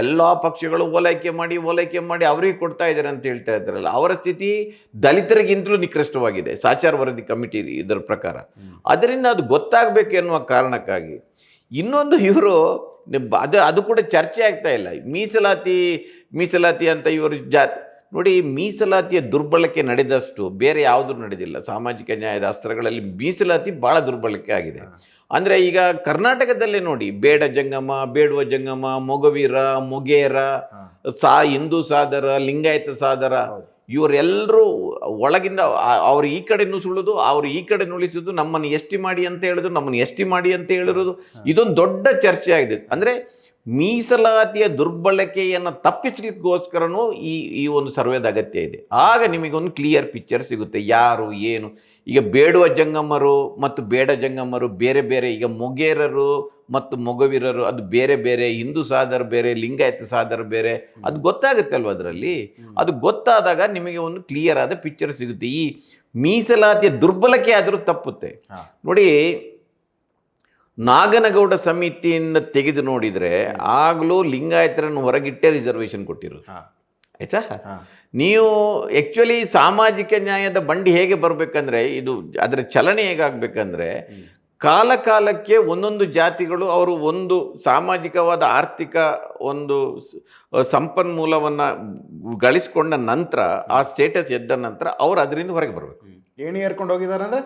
ಎಲ್ಲ ಪಕ್ಷಗಳು ಓಲೈಕೆ ಮಾಡಿ ಓಲೈಕೆ ಮಾಡಿ ಅವರಿಗೆ ಕೊಡ್ತಾ ಇದ್ದಾರೆ ಅಂತ ಹೇಳ್ತಾ ಇದ್ದಾರಲ್ಲ ಅವರ ಸ್ಥಿತಿ ದಲಿತರಿಗಿಂತಲೂ ನಿಕೃಷ್ಟವಾಗಿದೆ, ಸಾಚಾರ ವರದಿ ಕಮಿಟಿ ಇದರ ಪ್ರಕಾರ. ಅದರಿಂದ ಅದು ಗೊತ್ತಾಗಬೇಕು ಎನ್ನುವ ಕಾರಣಕ್ಕಾಗಿ. ಇನ್ನೊಂದು ಇವರು ಅದು ಅದು ಕೂಡ ಚರ್ಚೆ ಆಗ್ತಾ ಇಲ್ಲ. ಮೀಸಲಾತಿ ಮೀಸಲಾತಿ ಅಂತ ಇವರು ಜಾ, ನೋಡಿ ಮೀಸಲಾತಿಯ ದುರ್ಬಳಕೆ ನಡೆದಷ್ಟು ಬೇರೆ ಯಾವುದೂ ನಡೆದಿಲ್ಲ. ಸಾಮಾಜಿಕ ನ್ಯಾಯದ ಅಸ್ತ್ರಗಳಲ್ಲಿ ಮೀಸಲಾತಿ ಭಾಳ ದುರ್ಬಳಕೆ ಆಗಿದೆ. ಅಂದರೆ ಈಗ ಕರ್ನಾಟಕದಲ್ಲೇ ನೋಡಿ ಬೇಡ ಜಂಗಮ ಬೇಡುವ ಜಂಗಮ ಮೊಗವೀರ ಮೊಗೇರ ಸಾ ಹಿಂದೂ ಸಾದರ ಲಿಂಗಾಯತ ಸಾದರ ಇವರೆಲ್ಲರೂ ಒಳಗಿಂದ ಅವ್ರು ಈ ಕಡೆ ನುಸುಳುದು ಅವ್ರು ಈ ಕಡೆ ನುಳಿಸುದು ನಮ್ಮನ್ನು ಎಷ್ಟಿ ಮಾಡಿ ಅಂತ ಹೇಳಿದ್ರು ನಮ್ಮನ್ನು ಎಷ್ಟಿ ಮಾಡಿ ಅಂತ ಹೇಳಿರೋದು. ಇದೊಂದು ದೊಡ್ಡ ಚರ್ಚೆ ಆಗಿದೆ. ಅಂದರೆ ಮೀಸಲಾತಿಯ ದುರ್ಬಳಕೆಯನ್ನು ತಪ್ಪಿಸಲಿಕ್ಕೋಸ್ಕರನೂ ಈ ಈ ಒಂದು ಸರ್ವೇದ ಅಗತ್ಯ ಇದೆ. ಆಗ ನಿಮಗೊಂದು ಕ್ಲಿಯರ್ ಪಿಕ್ಚರ್ ಸಿಗುತ್ತೆ. ಯಾರು ಏನು? ಈಗ ಬೇಡುವ ಜಂಗಮರು ಮತ್ತು ಬೇಡ ಜಂಗಮರು ಬೇರೆ ಬೇರೆ ಈಗ ಮೊಗೇರರು ಮತ್ತು ಮೊಗವೀರರು ಅದು ಬೇರೆ ಬೇರೆ ಹಿಂದೂ ಸಾದರ ಬೇರೆ ಲಿಂಗಾಯತ ಸಾದರ ಬೇರೆ ಅದು ಗೊತ್ತಾಗುತ್ತೆ ಅಲ್ವ ಅದರಲ್ಲಿ? ಅದು ಗೊತ್ತಾದಾಗ ನಿಮಗೆ ಒಂದು ಕ್ಲಿಯರ್ ಆದ ಪಿಕ್ಚರ್ ಸಿಗುತ್ತೆ. ಈ ಮೀಸಲಾತಿಯ ದುರ್ಬಲಕೆ ಆದರೂ ತಪ್ಪುತ್ತೆ. ನೋಡಿ ನಾಗನಗೌಡ ಸಮಿತಿಯಿಂದ ತೆಗೆದು ನೋಡಿದರೆ ಆಗಲೂ ಲಿಂಗಾಯತರನ್ನು ಹೊರಗಿಟ್ಟೇ ರಿಸರ್ವೇಷನ್ ಕೊಟ್ಟಿರೋದು. ಆಯ್ತಾ? ನೀವು ಆ್ಯಕ್ಚುಲಿ ಸಾಮಾಜಿಕ ನ್ಯಾಯದ ಬಂಡಿ ಹೇಗೆ ಬರಬೇಕಂದ್ರೆ ಇದು ಅದರ ಚಲನೆ ಹೇಗಾಗಬೇಕಂದ್ರೆ ಕಾಲ ಕಾಲಕ್ಕೆ ಒಂದೊಂದು ಜಾತಿಗಳು ಅವರು ಒಂದು ಸಾಮಾಜಿಕವಾದ ಆರ್ಥಿಕ ಒಂದು ಸಂಪನ್ಮೂಲವನ್ನು ಗಳಿಸ್ಕೊಂಡ ನಂತರ ಆ ಸ್ಟೇಟಸ್ ಎದ್ದ ನಂತರ ಅವರು ಅದರಿಂದ ಹೊರಗೆ ಬರಬೇಕು. ಏಣಿ ಏರ್ಕೊಂಡು ಹೋಗಿದ್ದಾರೆ ಅಂದ್ರೆ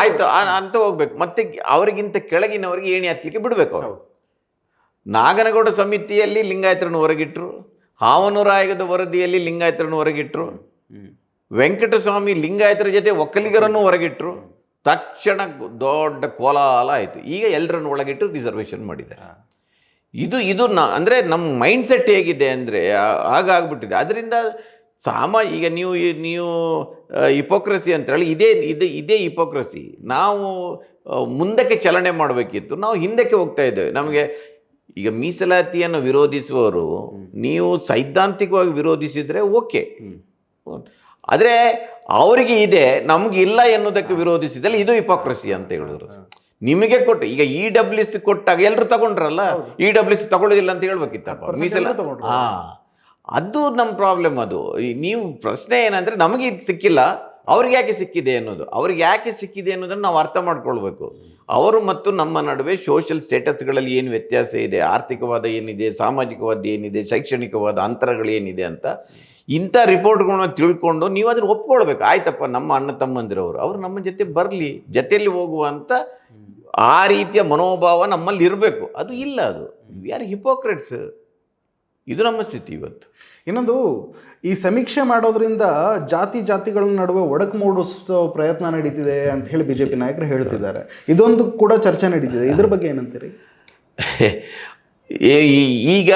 ಆಯ್ತು ಅಂತ ಹೋಗ್ಬೇಕು. ಮತ್ತೆ ಅವರಿಗಿಂತ ಕೆಳಗಿನವರಿಗೆ ಏಣಿ ಹತ್ತಲಿಕ್ಕೆ ಬಿಡಬೇಕು ಅವರು. ನಾಗನಗೌಡ ಸಮಿತಿಯಲ್ಲಿ ಲಿಂಗಾಯತರನ್ನು ಹೊರಗಿಟ್ರು ಹಾವನುರಾಯಗದ ವರದಿಯಲ್ಲಿ ಲಿಂಗಾಯತರನ್ನು ಹೊರಗಿಟ್ರು. ವೆಂಕಟಸ್ವಾಮಿ ಲಿಂಗಾಯತರ ಜೊತೆ ಒಕ್ಕಲಿಗರನ್ನು ಹೊರಗಿಟ್ರು. ತಕ್ಷಣ ದೊಡ್ಡ ಕೋಲಾಹಲ ಆಯಿತು. ಈಗ ಎಲ್ಲರನ್ನು ಒಳಗಿಟ್ಟು ರಿಸರ್ವೇಷನ್ ಮಾಡಿದ್ದಾರೆ. ಇದು ಇದು ನ ಅಂದರೆ ನಮ್ಮ ಮೈಂಡ್ಸೆಟ್ ಹೇಗಿದೆ ಅಂದರೆ ಹಾಗಾಗ್ಬಿಟ್ಟಿದೆ. ಅದರಿಂದ ಸಾಮಾ ಈಗ ನೀವು ನೀವು ಹಿಪೋಕ್ರಸಿ ಅಂತೇಳಿ ಇದೇ ಇದು ಇದೇ ಹಿಪೋಕ್ರಸಿ ನಾವು ಮುಂದಕ್ಕೆ ಚಲನೆ ಮಾಡಬೇಕಿತ್ತು. ನಾವು ಹಿಂದಕ್ಕೆ ಹೋಗ್ತಾ ಇದ್ದೇವೆ. ನಮಗೆ ಈಗ ಮೀಸಲಾತಿಯನ್ನು ವಿರೋಧಿಸುವವರು ನೀವು ಸೈದ್ಧಾಂತಿಕವಾಗಿ ವಿರೋಧಿಸಿದರೆ ಓಕೆ. ಆದರೆ ಅವರಿಗೆ ಇದೆ ನಮ್ಗೆ ಇಲ್ಲ ಎನ್ನುವುದಕ್ಕೆ ವಿರೋಧಿಸಿದಲ್ಲಿ ಇದು ಹಿಪೋಕ್ರಸಿ ಅಂತ ಹೇಳಿದ್ರು. ನಿಮಗೆ ಕೊಟ್ಟು ಈಗ ಇ ಡಬ್ಲ್ಯೂ ಸಿ ಕೊಟ್ಟಾಗ ಎಲ್ಲರೂ ತಗೊಂಡ್ರಲ್ಲ? ಇ ಡಬ್ಲ್ಯೂ ಸಿ ತಗೊಳ್ಳೋದಿಲ್ಲ ಅಂತ ಹೇಳ್ಬೇಕಿತ್ತಪ್ಪ. 10% ಮೀಸಲ ಎಲ್ಲರೂ ತಗೊಂಡ್ರು. ಹಾ. ಅದು ನಮ್ಮ ಪ್ರಾಬ್ಲಮ್ ಅದು. ನೀವು ಪ್ರಶ್ನೆ ಏನಂದರೆ ನಮಗೆ ಇದು ಸಿಕ್ಕಿಲ್ಲ, ಅವ್ರಿಗೆ ಯಾಕೆ ಸಿಕ್ಕಿದೆ ಅನ್ನೋದು. ಅವ್ರಿಗೆ ಯಾಕೆ ಸಿಕ್ಕಿದೆ ಅನ್ನೋದನ್ನು ನಾವು ಅರ್ಥ ಮಾಡ್ಕೊಳ್ಬೇಕು. ಅವರು ಮತ್ತು ನಮ್ಮ ನಡುವೆ ಸೋಷಿಯಲ್ ಸ್ಟೇಟಸ್ಗಳಲ್ಲಿ ಏನು ವ್ಯತ್ಯಾಸ ಇದೆ, ಆರ್ಥಿಕವಾದ ಏನಿದೆ, ಸಾಮಾಜಿಕವಾದ ಏನಿದೆ, ಶೈಕ್ಷಣಿಕವಾದ ಅಂತರಗಳು ಏನಿದೆ ಅಂತ ಇಂಥ ರಿಪೋರ್ಟ್ಗಳನ್ನ ತಿಳ್ಕೊಂಡು ನೀವು ಅದನ್ನು ಒಪ್ಕೊಳ್ಬೇಕು. ಆಯ್ತಪ್ಪ, ನಮ್ಮ ಅಣ್ಣ ತಮ್ಮಂದಿರವರು, ಅವರು ನಮ್ಮ ಜೊತೆ ಬರಲಿ, ಜೊತೆಯಲ್ಲಿ ಹೋಗುವಂಥ ಆ ರೀತಿಯ ಮನೋಭಾವ ನಮ್ಮಲ್ಲಿ ಇರಬೇಕು. ಅದು ಇಲ್ಲ ಅದು. ವಿ ಆರ್ ಹಿಪೋಕ್ರೆಟ್ಸ್ ಇದು ನಮ್ಮ ಸ್ಥಿತಿ ಇವತ್ತು. ಇನ್ನೊಂದು ಈ ಸಮೀಕ್ಷೆ ಮಾಡೋದ್ರಿಂದ ಜಾತಿ ಜಾತಿಗಳ ನಡುವೆ ಒಡಕು ಮೂಡಿಸೋ ಪ್ರಯತ್ನ ನಡೀತಿದೆ ಅಂತ ಹೇಳಿ ಪಿ ನಾಯಕರು ಹೇಳ್ತಿದ್ದಾರೆ. ಇದೊಂದು ಕೂಡ ಚರ್ಚೆ ನಡೀತಿದೆ. ಇದ್ರ ಬಗ್ಗೆ ಏನಂತೀರಿ? ಈಗ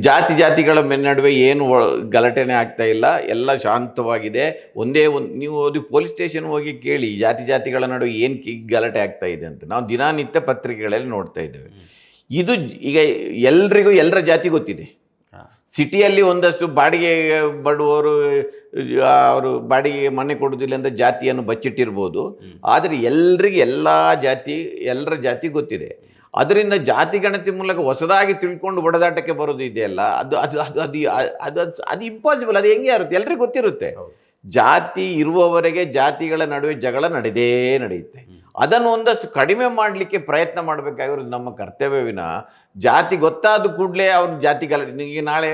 ಜಾತಿ ಜಾತಿಗಳ ನಡುವೆ ಏನು ಗಲಾಟೆನೇ ಆಗ್ತಾ ಇಲ್ಲ. ಎಲ್ಲ ಶಾಂತವಾಗಿದೆ. ಒಂದೇ ಒಂದು ನೀವು ಅದು ಪೊಲೀಸ್ ಸ್ಟೇಷನ್ ಹೋಗಿ ಕೇಳಿ ಜಾತಿ ಜಾತಿಗಳ ನಡುವೆ ಏನು ಗಲಾಟೆ ಆಗ್ತಾ ಇದೆ ಅಂತ. ನಾವು ದಿನನಿತ್ಯ ಪತ್ರಿಕೆಗಳಲ್ಲಿ ನೋಡ್ತಾ ಇದ್ದೇವೆ. ಇದು ಈಗ ಎಲ್ರಿಗೂ ಎಲ್ಲರ ಜಾತಿ ಗೊತ್ತಿದೆ. ಸಿಟಿಯಲ್ಲಿ ಒಂದಷ್ಟು ಬಾಡಿಗೆ ಬಡವರು ಅವರು ಬಾಡಿಗೆ ಮನೆ ಕೊಡೋದಿಲ್ಲ ಅಂತ ಜಾತಿಯನ್ನು ಬಚ್ಚಿಟ್ಟಿರ್ಬೋದು. ಆದರೆ ಎಲ್ರಿಗೆ ಎಲ್ಲ ಜಾತಿ ಎಲ್ಲರ ಜಾತಿ ಗೊತ್ತಿದೆ. ಅದರಿಂದ ಜಾತಿ ಗಣತಿ ಮೂಲಕ ಹೊಸದಾಗಿ ತಿಳ್ಕೊಂಡು ಒಡೆದಾಟಕ್ಕೆ ಬರೋದು ಇದೆಯಲ್ಲ ಅದು ಅದು ಅದು ಅದು ಅದು ಅದು ಅದು ಇಂಪಾಸಿಬಲ್ ಅದು ಹೆಂಗೆ ಇರುತ್ತೆ ಎಲ್ರಿಗೂ ಗೊತ್ತಿರುತ್ತೆ. ಜಾತಿ ಇರುವವರೆಗೆ ಜಾತಿಗಳ ನಡುವೆ ಜಗಳ ನಡೆದೇ ನಡೆಯುತ್ತೆ. ಅದನ್ನು ಒಂದಷ್ಟು ಕಡಿಮೆ ಮಾಡಲಿಕ್ಕೆ ಪ್ರಯತ್ನ ಮಾಡಬೇಕಾಗಿರೋದು ನಮ್ಮ ಕರ್ತವ್ಯವಿನ ಜಾತಿ ಗೊತ್ತಾದ ಕೂಡಲೇ ಅವ್ರ ಜಾತಿ ಗಲ ಈಗ ನಾಳೆ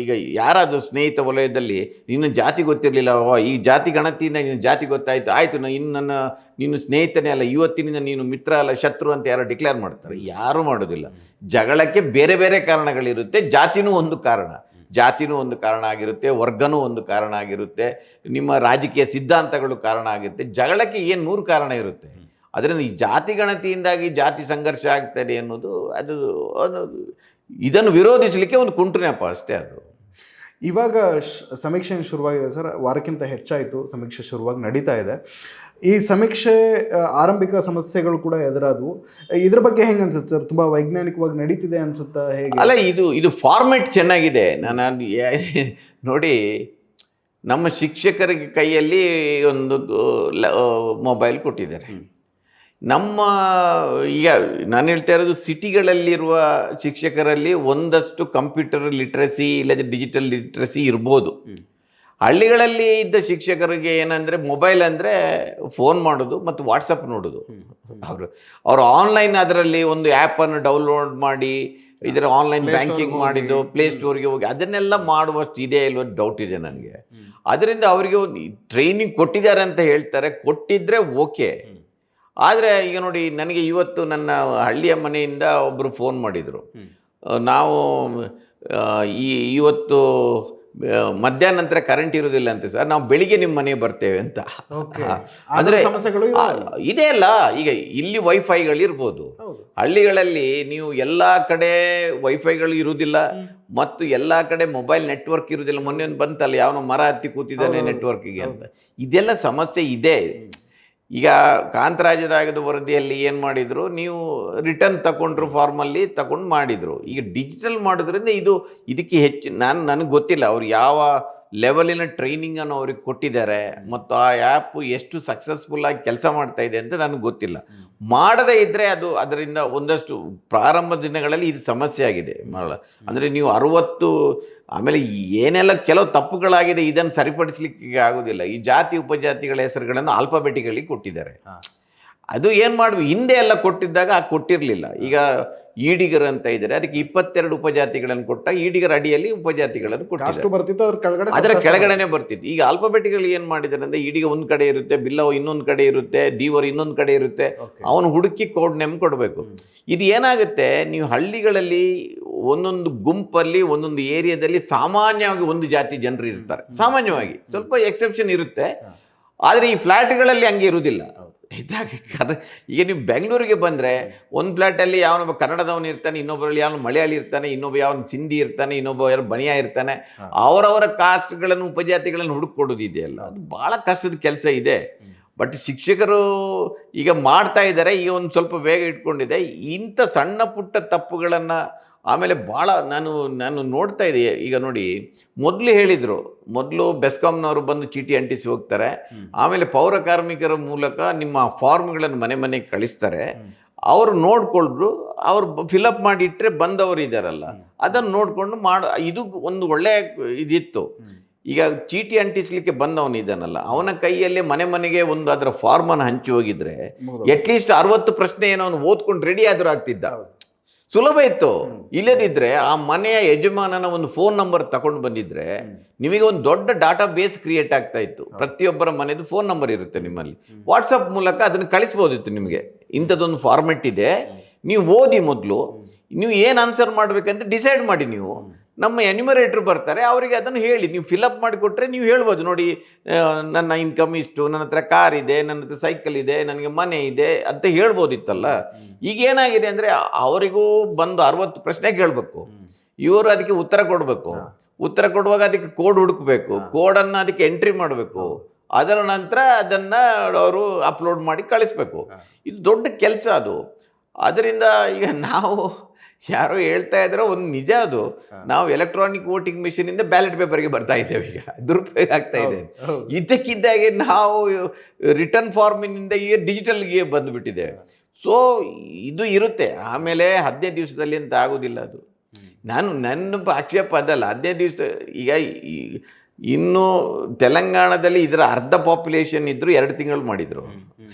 ಈಗ ಯಾರಾದರೂ ಸ್ನೇಹಿತ ವಲಯದಲ್ಲಿ ನಿನ್ನ ಜಾತಿ ಗೊತ್ತಿರಲಿಲ್ಲ, ಓ, ಈ ಜಾತಿ ಗಣತಿಯಿಂದ ನಿನ್ನ ಜಾತಿ ಗೊತ್ತಾಯಿತು, ಆಯಿತು ನಾನು ಇನ್ನು ನನ್ನ ನೀನು ಸ್ನೇಹಿತನೇ ಅಲ್ಲ, ಇವತ್ತಿನಿಂದ ನೀನು ಮಿತ್ರ ಅಲ್ಲ, ಶತ್ರು ಅಂತ ಯಾರೋ ಡಿಕ್ಲೇರ್ ಮಾಡ್ತಾರೆ. ಯಾರೂ ಮಾಡೋದಿಲ್ಲ. ಜಗಳಕ್ಕೆ ಬೇರೆ ಬೇರೆ ಕಾರಣಗಳಿರುತ್ತೆ, ಜಾತಿನೂ ಒಂದು ಕಾರಣ. ಜಾತಿನೂ ಒಂದು ಕಾರಣ ಆಗಿರುತ್ತೆ ವರ್ಗನೂ ಒಂದು ಕಾರಣ ಆಗಿರುತ್ತೆ ನಿಮ್ಮ ರಾಜಕೀಯ ಸಿದ್ಧಾಂತಗಳು ಕಾರಣ ಆಗುತ್ತೆ ಜಗಳಕ್ಕೆ ಏನು ನೂರು ಕಾರಣ ಇರುತ್ತೆ? ಅದರಿಂದ ಈ ಜಾತಿ ಗಣತಿಯಿಂದಾಗಿ ಜಾತಿ ಸಂಘರ್ಷ ಆಗ್ತದೆ ಅನ್ನೋದು ಅದು ಇದನ್ನು ವಿರೋಧಿಸಲಿಕ್ಕೆ ಒಂದು ಕುಂಟುನೆಪ ಅಷ್ಟೇ ಅದು. ಇವಾಗ ಶ- ಸಮೀಕ್ಷೆ ಶುರುವಾಗಿದೆ ಸರ್ ವಾರಕ್ಕಿಂತ ಹೆಚ್ಚಾಯಿತು ಸಮೀಕ್ಷೆ ಶುರುವಾಗಿ ನಡೀತಾ ಇದೆ. ಈ ಸಮೀಕ್ಷೆ ಆರಂಭಿಕ ಸಮಸ್ಯೆಗಳು ಕೂಡ ಎದುರಾದವು. ಇದ್ರ ಬಗ್ಗೆ ಹೆಂಗೆ ಅನ್ಸುತ್ತೆ ಸರ್? ತುಂಬ ವೈಜ್ಞಾನಿಕವಾಗಿ ನಡೀತಿದೆ ಅನ್ಸುತ್ತಾ ಹೇಗೆ? ಅಲ್ಲ ಇದು ಇದು ಫಾರ್ಮೆಟ್ ಚೆನ್ನಾಗಿದೆ. ನಾನು ನೋಡಿ ನಮ್ಮ ಶಿಕ್ಷಕರಿಗೆ ಕೈಯಲ್ಲಿ ಒಂದು ಮೊಬೈಲ್ ಕೊಟ್ಟಿದ್ದಾರೆ. ನಮ್ಮ ಈಗ ನಾನು ಹೇಳ್ತಾ ಇರೋದು ಸಿಟಿಗಳಲ್ಲಿರುವ ಶಿಕ್ಷಕರಲ್ಲಿ ಒಂದಷ್ಟು ಕಂಪ್ಯೂಟರ್ ಲಿಟ್ರಸಿ ಇಲ್ಲದೆ ಡಿಜಿಟಲ್ ಲಿಟ್ರಸಿ ಇರ್ಬೋದು. ಹಳ್ಳಿಗಳಲ್ಲಿ ಇದ್ದ ಶಿಕ್ಷಕರಿಗೆ ಏನಂದರೆ ಮೊಬೈಲ್ ಅಂದರೆ ಫೋನ್ ಮಾಡೋದು ಮತ್ತು ವಾಟ್ಸಪ್ ನೋಡೋದು. ಅವರು ಅವರು ಆನ್ಲೈನ್ ಅದರಲ್ಲಿ ಒಂದು ಆ್ಯಪನ್ನು ಡೌನ್ಲೋಡ್ ಮಾಡಿ ಇದರ ಆನ್ಲೈನ್ ಬ್ಯಾಂಕಿಂಗ್. ಮಾಡಿದ್ದು ಪ್ಲೇ ಸ್ಟೋರ್ಗೆ ಹೋಗಿ ಅದನ್ನೆಲ್ಲ ಮಾಡುವಷ್ಟು ಇದೆ ಇಲ್ವೋ? ಡೌಟ್ ಇದೆ ನನಗೆ. ಅದರಿಂದ ಅವರಿಗೆ ಟ್ರೈನಿಂಗ್ ಕೊಟ್ಟಿದ್ದಾರೆ ಅಂತ ಹೇಳ್ತಾರೆ. ಕೊಟ್ಟಿದ್ರೆ ಓಕೆ ಆದರೆ ಈಗ ನೋಡಿ ನನಗೆ ಇವತ್ತು ನನ್ನ ಹಳ್ಳಿಯ ಮನೆಯಿಂದ ಒಬ್ಬರು ಫೋನ್ ಮಾಡಿದರು. ನಾವು ಈ ಇವತ್ತು ಮಧ್ಯಾಹ್ನ ನಂತರ ಕರೆಂಟ್ ಇರೋದಿಲ್ಲ ಅಂತ ಸರ್ ನಾವು ಬೆಳಿಗ್ಗೆ ನಿಮ್ಮ ಮನೆಗೆ ಬರ್ತೇವೆ ಅಂತ. ಅಂದ್ರೆ ಇದೆ ಅಲ್ಲ. ಈಗ ಇಲ್ಲಿ ವೈಫೈಗಳು ಇರ್ಬೋದು. ಹಳ್ಳಿಗಳಲ್ಲಿ ನೀವು ಎಲ್ಲ ಕಡೆ ವೈಫೈಗಳು ಇರುವುದಿಲ್ಲ. ಮತ್ತು ಎಲ್ಲ ಕಡೆ ಮೊಬೈಲ್ ನೆಟ್ವರ್ಕ್ ಇರುವುದಿಲ್ಲ. ಮೊನ್ನೆ ಒಂದು ಬಂತಲ್ಲ ಯಾವನೋ ಮರ ಹತ್ತಿ ಕೂತಿದ್ದಾನೆ. ನೆಟ್ವರ್ಕಿಗೆ ಅಂತ. ಇದೆಲ್ಲ ಸಮಸ್ಯೆ ಇದೆ. ಈಗ ಕಾಂತರಾಜದಾಗದ ವರದಿಯಲ್ಲಿ ಏನು ಮಾಡಿದರು? ನೀವು ರಿಟರ್ನ್ ತಗೊಂಡ್ರು ಫಾರ್ಮಲ್ಲಿ ತಗೊಂಡು ಮಾಡಿದರು. ಈಗ ಡಿಜಿಟಲ್ ಮಾಡೋದ್ರಿಂದ ಇದು ಇದಕ್ಕೆ ಹೆಚ್ಚು, ನಾನು, ನನಗೆ ಗೊತ್ತಿಲ್ಲ. ಅವ್ರು ಯಾವ ಲೆವೆಲಿನ ಟ್ರೈನಿಂಗನ್ನು ಅವ್ರಿಗೆ ಕೊಟ್ಟಿದ್ದಾರೆ ಮತ್ತು ಆ ಆ್ಯಪ್ ಎಷ್ಟು ಸಕ್ಸಸ್ಫುಲ್ ಆಗಿ ಕೆಲಸ ಮಾಡ್ತಾ ಇದೆ ಅಂತ ನನಗೆ ಗೊತ್ತಿಲ್ಲ. ಮಾಡದೇ ಇದ್ದರೆ ಅದು ಅದರಿಂದ ಒಂದಷ್ಟು ಪ್ರಾರಂಭ ದಿನಗಳಲ್ಲಿ ಇದು ಸಮಸ್ಯೆ ಆಗಿದೆ. ಅಂದರೆ ನೀವು ಅರುವತ್ತು ಆಮೇಲೆ ಏನೆಲ್ಲ ಕೆಲವು ತಪ್ಪುಗಳಾಗಿದೆ ಇದನ್ನು ಸರಿಪಡಿಸಲಿಕ್ಕೆ ಆಗೋದಿಲ್ಲ. ಈ ಜಾತಿ ಉಪಜಾತಿಗಳ ಹೆಸರುಗಳನ್ನು ಆಲ್ಫಾಬೆಟಿಕಲಿ ಕೊಟ್ಟಿದ್ದಾರೆ. ಅದು ಏನು ಮಾಡುವ ಹಿಂದೆ ಎಲ್ಲ ಕೊಟ್ಟಿದ್ದಾಗ ಆ ಕೊಟ್ಟಿರಲಿಲ್ಲ. ಈಗ ಈಡಿಗರು ಅಂತ ಇದ್ದಾರೆ. ಅದಕ್ಕೆ ಇಪ್ಪತ್ತೆರಡು ಉಪಜಾತಿಗಳನ್ನು ಕೊಟ್ಟ ಈಡಿಗರ ಅಡಿಯಲ್ಲಿ ಉಪಜಾತಿಗಳನ್ನು ಕೊಟ್ಟಿದ್ದಾರೆ. ಅದ್ರ ಕೆಳಗಡೆ ಅದರ ಸ್ವಲ್ಪ ಕೆಳಗಡೆನೆ ಬರ್ತಿತ್ತು. ಈಗ ಆಲ್ಫಾಬೆಟಿಗಳು ಏನು ಮಾಡಿದ್ದಾರೆ ಅಂದ್ರೆ ಈಡಿಗ ಒಂದು ಕಡೆ ಇರುತ್ತೆ ಬಿಲ್ಲವ ಇನ್ನೊಂದು ಕಡೆ ಇರುತ್ತೆ ದೀವರ್ ಇನ್ನೊಂದು ಕಡೆ ಇರುತ್ತೆ. ಅವನು ಹುಡುಕಿ ಕೋಡ್ ನೇಮ್ ಕೊಡಬೇಕು. ಇದು ಏನಾಗುತ್ತೆ? ನೀವು ಹಳ್ಳಿಗಳಲ್ಲಿ ಒಂದೊಂದು ಗುಂಪಲ್ಲಿ ಒಂದೊಂದು ಏರಿಯಾದಲ್ಲಿ ಸಾಮಾನ್ಯವಾಗಿ ಒಂದು ಜಾತಿ ಜನರು ಇರ್ತಾರೆ. ಸಾಮಾನ್ಯವಾಗಿ. ಸ್ವಲ್ಪ ಎಕ್ಸೆಪ್ಷನ್ ಇರುತ್ತೆ. ಆದರೆ ಈ ಫ್ಲ್ಯಾಟ್ಗಳಲ್ಲಿ ಹಂಗೆ ಇರುವುದಿಲ್ಲ. ಹೌದು. ಇದಾಗ ಈಗ ನೀವು ಬೆಂಗಳೂರಿಗೆ ಬಂದರೆ ಒಂದು ಫ್ಲ್ಯಾಟಲ್ಲಿ ಯಾವನೊಬ್ಬ ಕನ್ನಡದವನು ಇರ್ತಾನೆ ಇನ್ನೊಬ್ಬರಲ್ಲಿ ಯಾವನು ಮಲಯಾಳಿ ಇರ್ತಾನೆ ಇನ್ನೊಬ್ಬ ಯಾವನು ಸಿಂಧಿ ಇರ್ತಾನೆ ಇನ್ನೊಬ್ಬ ಯಾರು ಬನಿಯಾ ಇರ್ತಾನೆ ಅವರವರ ಕಾಸ್ಟ್ಗಳನ್ನು ಉಪಜಾತಿಗಳನ್ನು ಹುಡುಕೊಡೋದು ಇದೆಯಲ್ಲ ಅದು ಭಾಳ ಕಷ್ಟದ ಕೆಲಸ ಇದೆ. ಬಟ್ ಶಿಕ್ಷಕರು ಈಗ ಮಾಡ್ತಾ ಇದ್ದಾರೆ ಈಗ ಒಂದು ಸ್ವಲ್ಪ ಬೇಗ ಇಟ್ಕೊಂಡಿದೆ. ಇಂಥ ಸಣ್ಣ ಪುಟ್ಟ ತಪ್ಪುಗಳನ್ನು ಆಮೇಲೆ ಭಾಳ ನಾನು ನಾನು ನೋಡ್ತಾ ಇದೆ ಈಗ ನೋಡಿ ಮೊದಲು ಹೇಳಿದರು ಮೊದಲು ಬೆಸ್ಕಾಂನವರು ಬಂದು ಚೀಟಿ ಅಂಟಿಸಿ ಹೋಗ್ತಾರೆ ಆಮೇಲೆ ಪೌರ ಕಾರ್ಮಿಕರ ಮೂಲಕ ನಿಮ್ಮ ಫಾರ್ಮ್ಗಳನ್ನು ಮನೆ ಮನೆಗೆ ಕಳಿಸ್ತಾರೆ. ಅವರು ನೋಡಿಕೊಂಡ್ರು ಅವ್ರು ಫಿಲಪ್ ಮಾಡಿ ಇಟ್ಟರೆ ಬಂದವರು ಇದ್ದಾರಲ್ಲ. ಅದನ್ನು ನೋಡಿಕೊಂಡು ಮಾಡ ಇದು ಒಂದು ಒಳ್ಳೆಯ ಇದಿತ್ತು ಈಗ ಚೀಟಿ ಅಂಟಿಸ್ಲಿಕ್ಕೆ ಬಂದವನು ಇದ್ದಾನಲ್ಲ ಅವನ ಕೈಯಲ್ಲೇ ಮನೆ ಮನೆಗೆ ಒಂದು ಅದರ ಫಾರ್ಮನ್ನು ಹಂಚಿ ಹೋಗಿದ್ರೆ. ಅಟ್ಲೀಸ್ಟ್ ಅರವತ್ತು ಪ್ರಶ್ನೆ ಏನೋ ಅವನು ಓದ್ಕೊಂಡು ರೆಡಿ ಆದರೂ ಆಗ್ತಿದ್ದ. ಸುಲಭ ಇತ್ತು. ಇಲ್ಲದಿದ್ದರೆ ಇಲ್ಲದಿದ್ರೆ ಆ ಮನೆಯ ಯಜಮಾನನ ಒಂದು ಫೋನ್ ನಂಬರ್ ತಗೊಂಡು ಬಂದಿದ್ರೆ ನಿಮಗೆ ಒಂದು ದೊಡ್ಡ ಡಾಟಾ ಬೇಸ್ ಕ್ರಿಯೇಟ್ ಆಗ್ತಾ ಇತ್ತು. ಪ್ರತಿಯೊಬ್ಬರ ಮನೆಯದು ಫೋನ್ ನಂಬರ್ ಇರುತ್ತೆ ನಿಮ್ಮಲ್ಲಿ. ವಾಟ್ಸಪ್ ಮೂಲಕ ಅದನ್ನು ಕಳಿಸ್ಬೋದಿತ್ತು ನಿಮಗೆ. ಇಂಥದ್ದೊಂದು ಫಾರ್ಮೆಟ್ ಇದೆ. ನೀವು ಓದಿ ಮೊದಲು ನೀವು ಏನು ಆನ್ಸರ್ ಮಾಡಬೇಕಂತ ಡಿಸೈಡ್ ಮಾಡಿ ನೀವು. ನಮ್ಮ ಎನ್ಯುಮರೇಟ್ರ್ ಬರ್ತಾರೆ ಅವರಿಗೆ ಅದನ್ನು ಹೇಳಿ. ನೀವು ಫಿಲಪ್ ಮಾಡಿಕೊಟ್ರೆ ನೀವು ಹೇಳ್ಬೋದು ನೋಡಿ ನನ್ನ ಇನ್ಕಮ್ ಇಷ್ಟು ನನ್ನ ಹತ್ರ ಕಾರ್ ಇದೆ ನನ್ನ ಹತ್ರ ಸೈಕಲ್ ಇದೆ ನನಗೆ ಮನೆ ಇದೆ ಅಂತ ಹೇಳ್ಬೋದಿತ್ತಲ್ಲ? ಈಗ ಏನಾಗಿದೆ ಅಂದರೆ ಅವರಿಗೂ ಬಂದು ಅರವತ್ತು ಪ್ರಶ್ನೆ ಕೇಳಬೇಕು. ಇವರು ಅದಕ್ಕೆ ಉತ್ತರ ಕೊಡಬೇಕು. ಉತ್ತರ ಕೊಡುವಾಗ ಅದಕ್ಕೆ ಕೋಡ್ ಹುಡುಕಬೇಕು. ಕೋಡನ್ನು ಅದಕ್ಕೆ ಎಂಟ್ರಿ ಮಾಡಬೇಕು. ಅದರ ನಂತರ ಅದನ್ನು ಅವರು ಅಪ್ಲೋಡ್ ಮಾಡಿ ಕಳಿಸ್ಬೇಕು. ಇದು ದೊಡ್ಡ ಕೆಲಸ ಅದು. ಅದರಿಂದ ಈಗ ನಾವು ಯಾರೋ ಹೇಳ್ತಾ ಇದ್ರೆ ಒಂದು ನಿಜ ಅದು. ನಾವು ಎಲೆಕ್ಟ್ರಾನಿಕ್ ವೋಟಿಂಗ್ ಮಿಷಿನಿಂದ ಬ್ಯಾಲೆಟ್ ಪೇಪರ್ಗೆ ಬರ್ತಾ ಇದ್ದೇವೆ ಈಗ. ದುರುಪಯೋಗ ಆಗ್ತಾ ಇದೆ. ಇದಕ್ಕಿದ್ದಾಗೆ ಇದ್ದಕ್ಕಿದ್ದಾಗೆ ನಾವು ರಿಟರ್ನ್ ಫಾರ್ಮಿನಿಂದ ಈಗ ಡಿಜಿಟಲ್ಗೆ ಬಂದುಬಿಟ್ಟಿದ್ದೇವೆ ಸೊ ಇದು ಇರುತ್ತೆ. ಆಮೇಲೆ ಹದಿನೈದು ದಿವಸದಲ್ಲಿ ಅಂತ ಆಗೋದಿಲ್ಲ ಅದು. ನಾನು ನನ್ನ ಆಕ್ಷೇಪ ಅದಲ್ಲ. ಹದಿನೈದು ದಿವಸ ಈಗ ಇನ್ನು ತೆಲಂಗಾಣದಲ್ಲಿ ಇದರ ಅರ್ಧ ಪಾಪ್ಯುಲೇಷನ್ ಇದ್ರು ಎರಡು ತಿಂಗಳು ಮಾಡಿದ್ರು.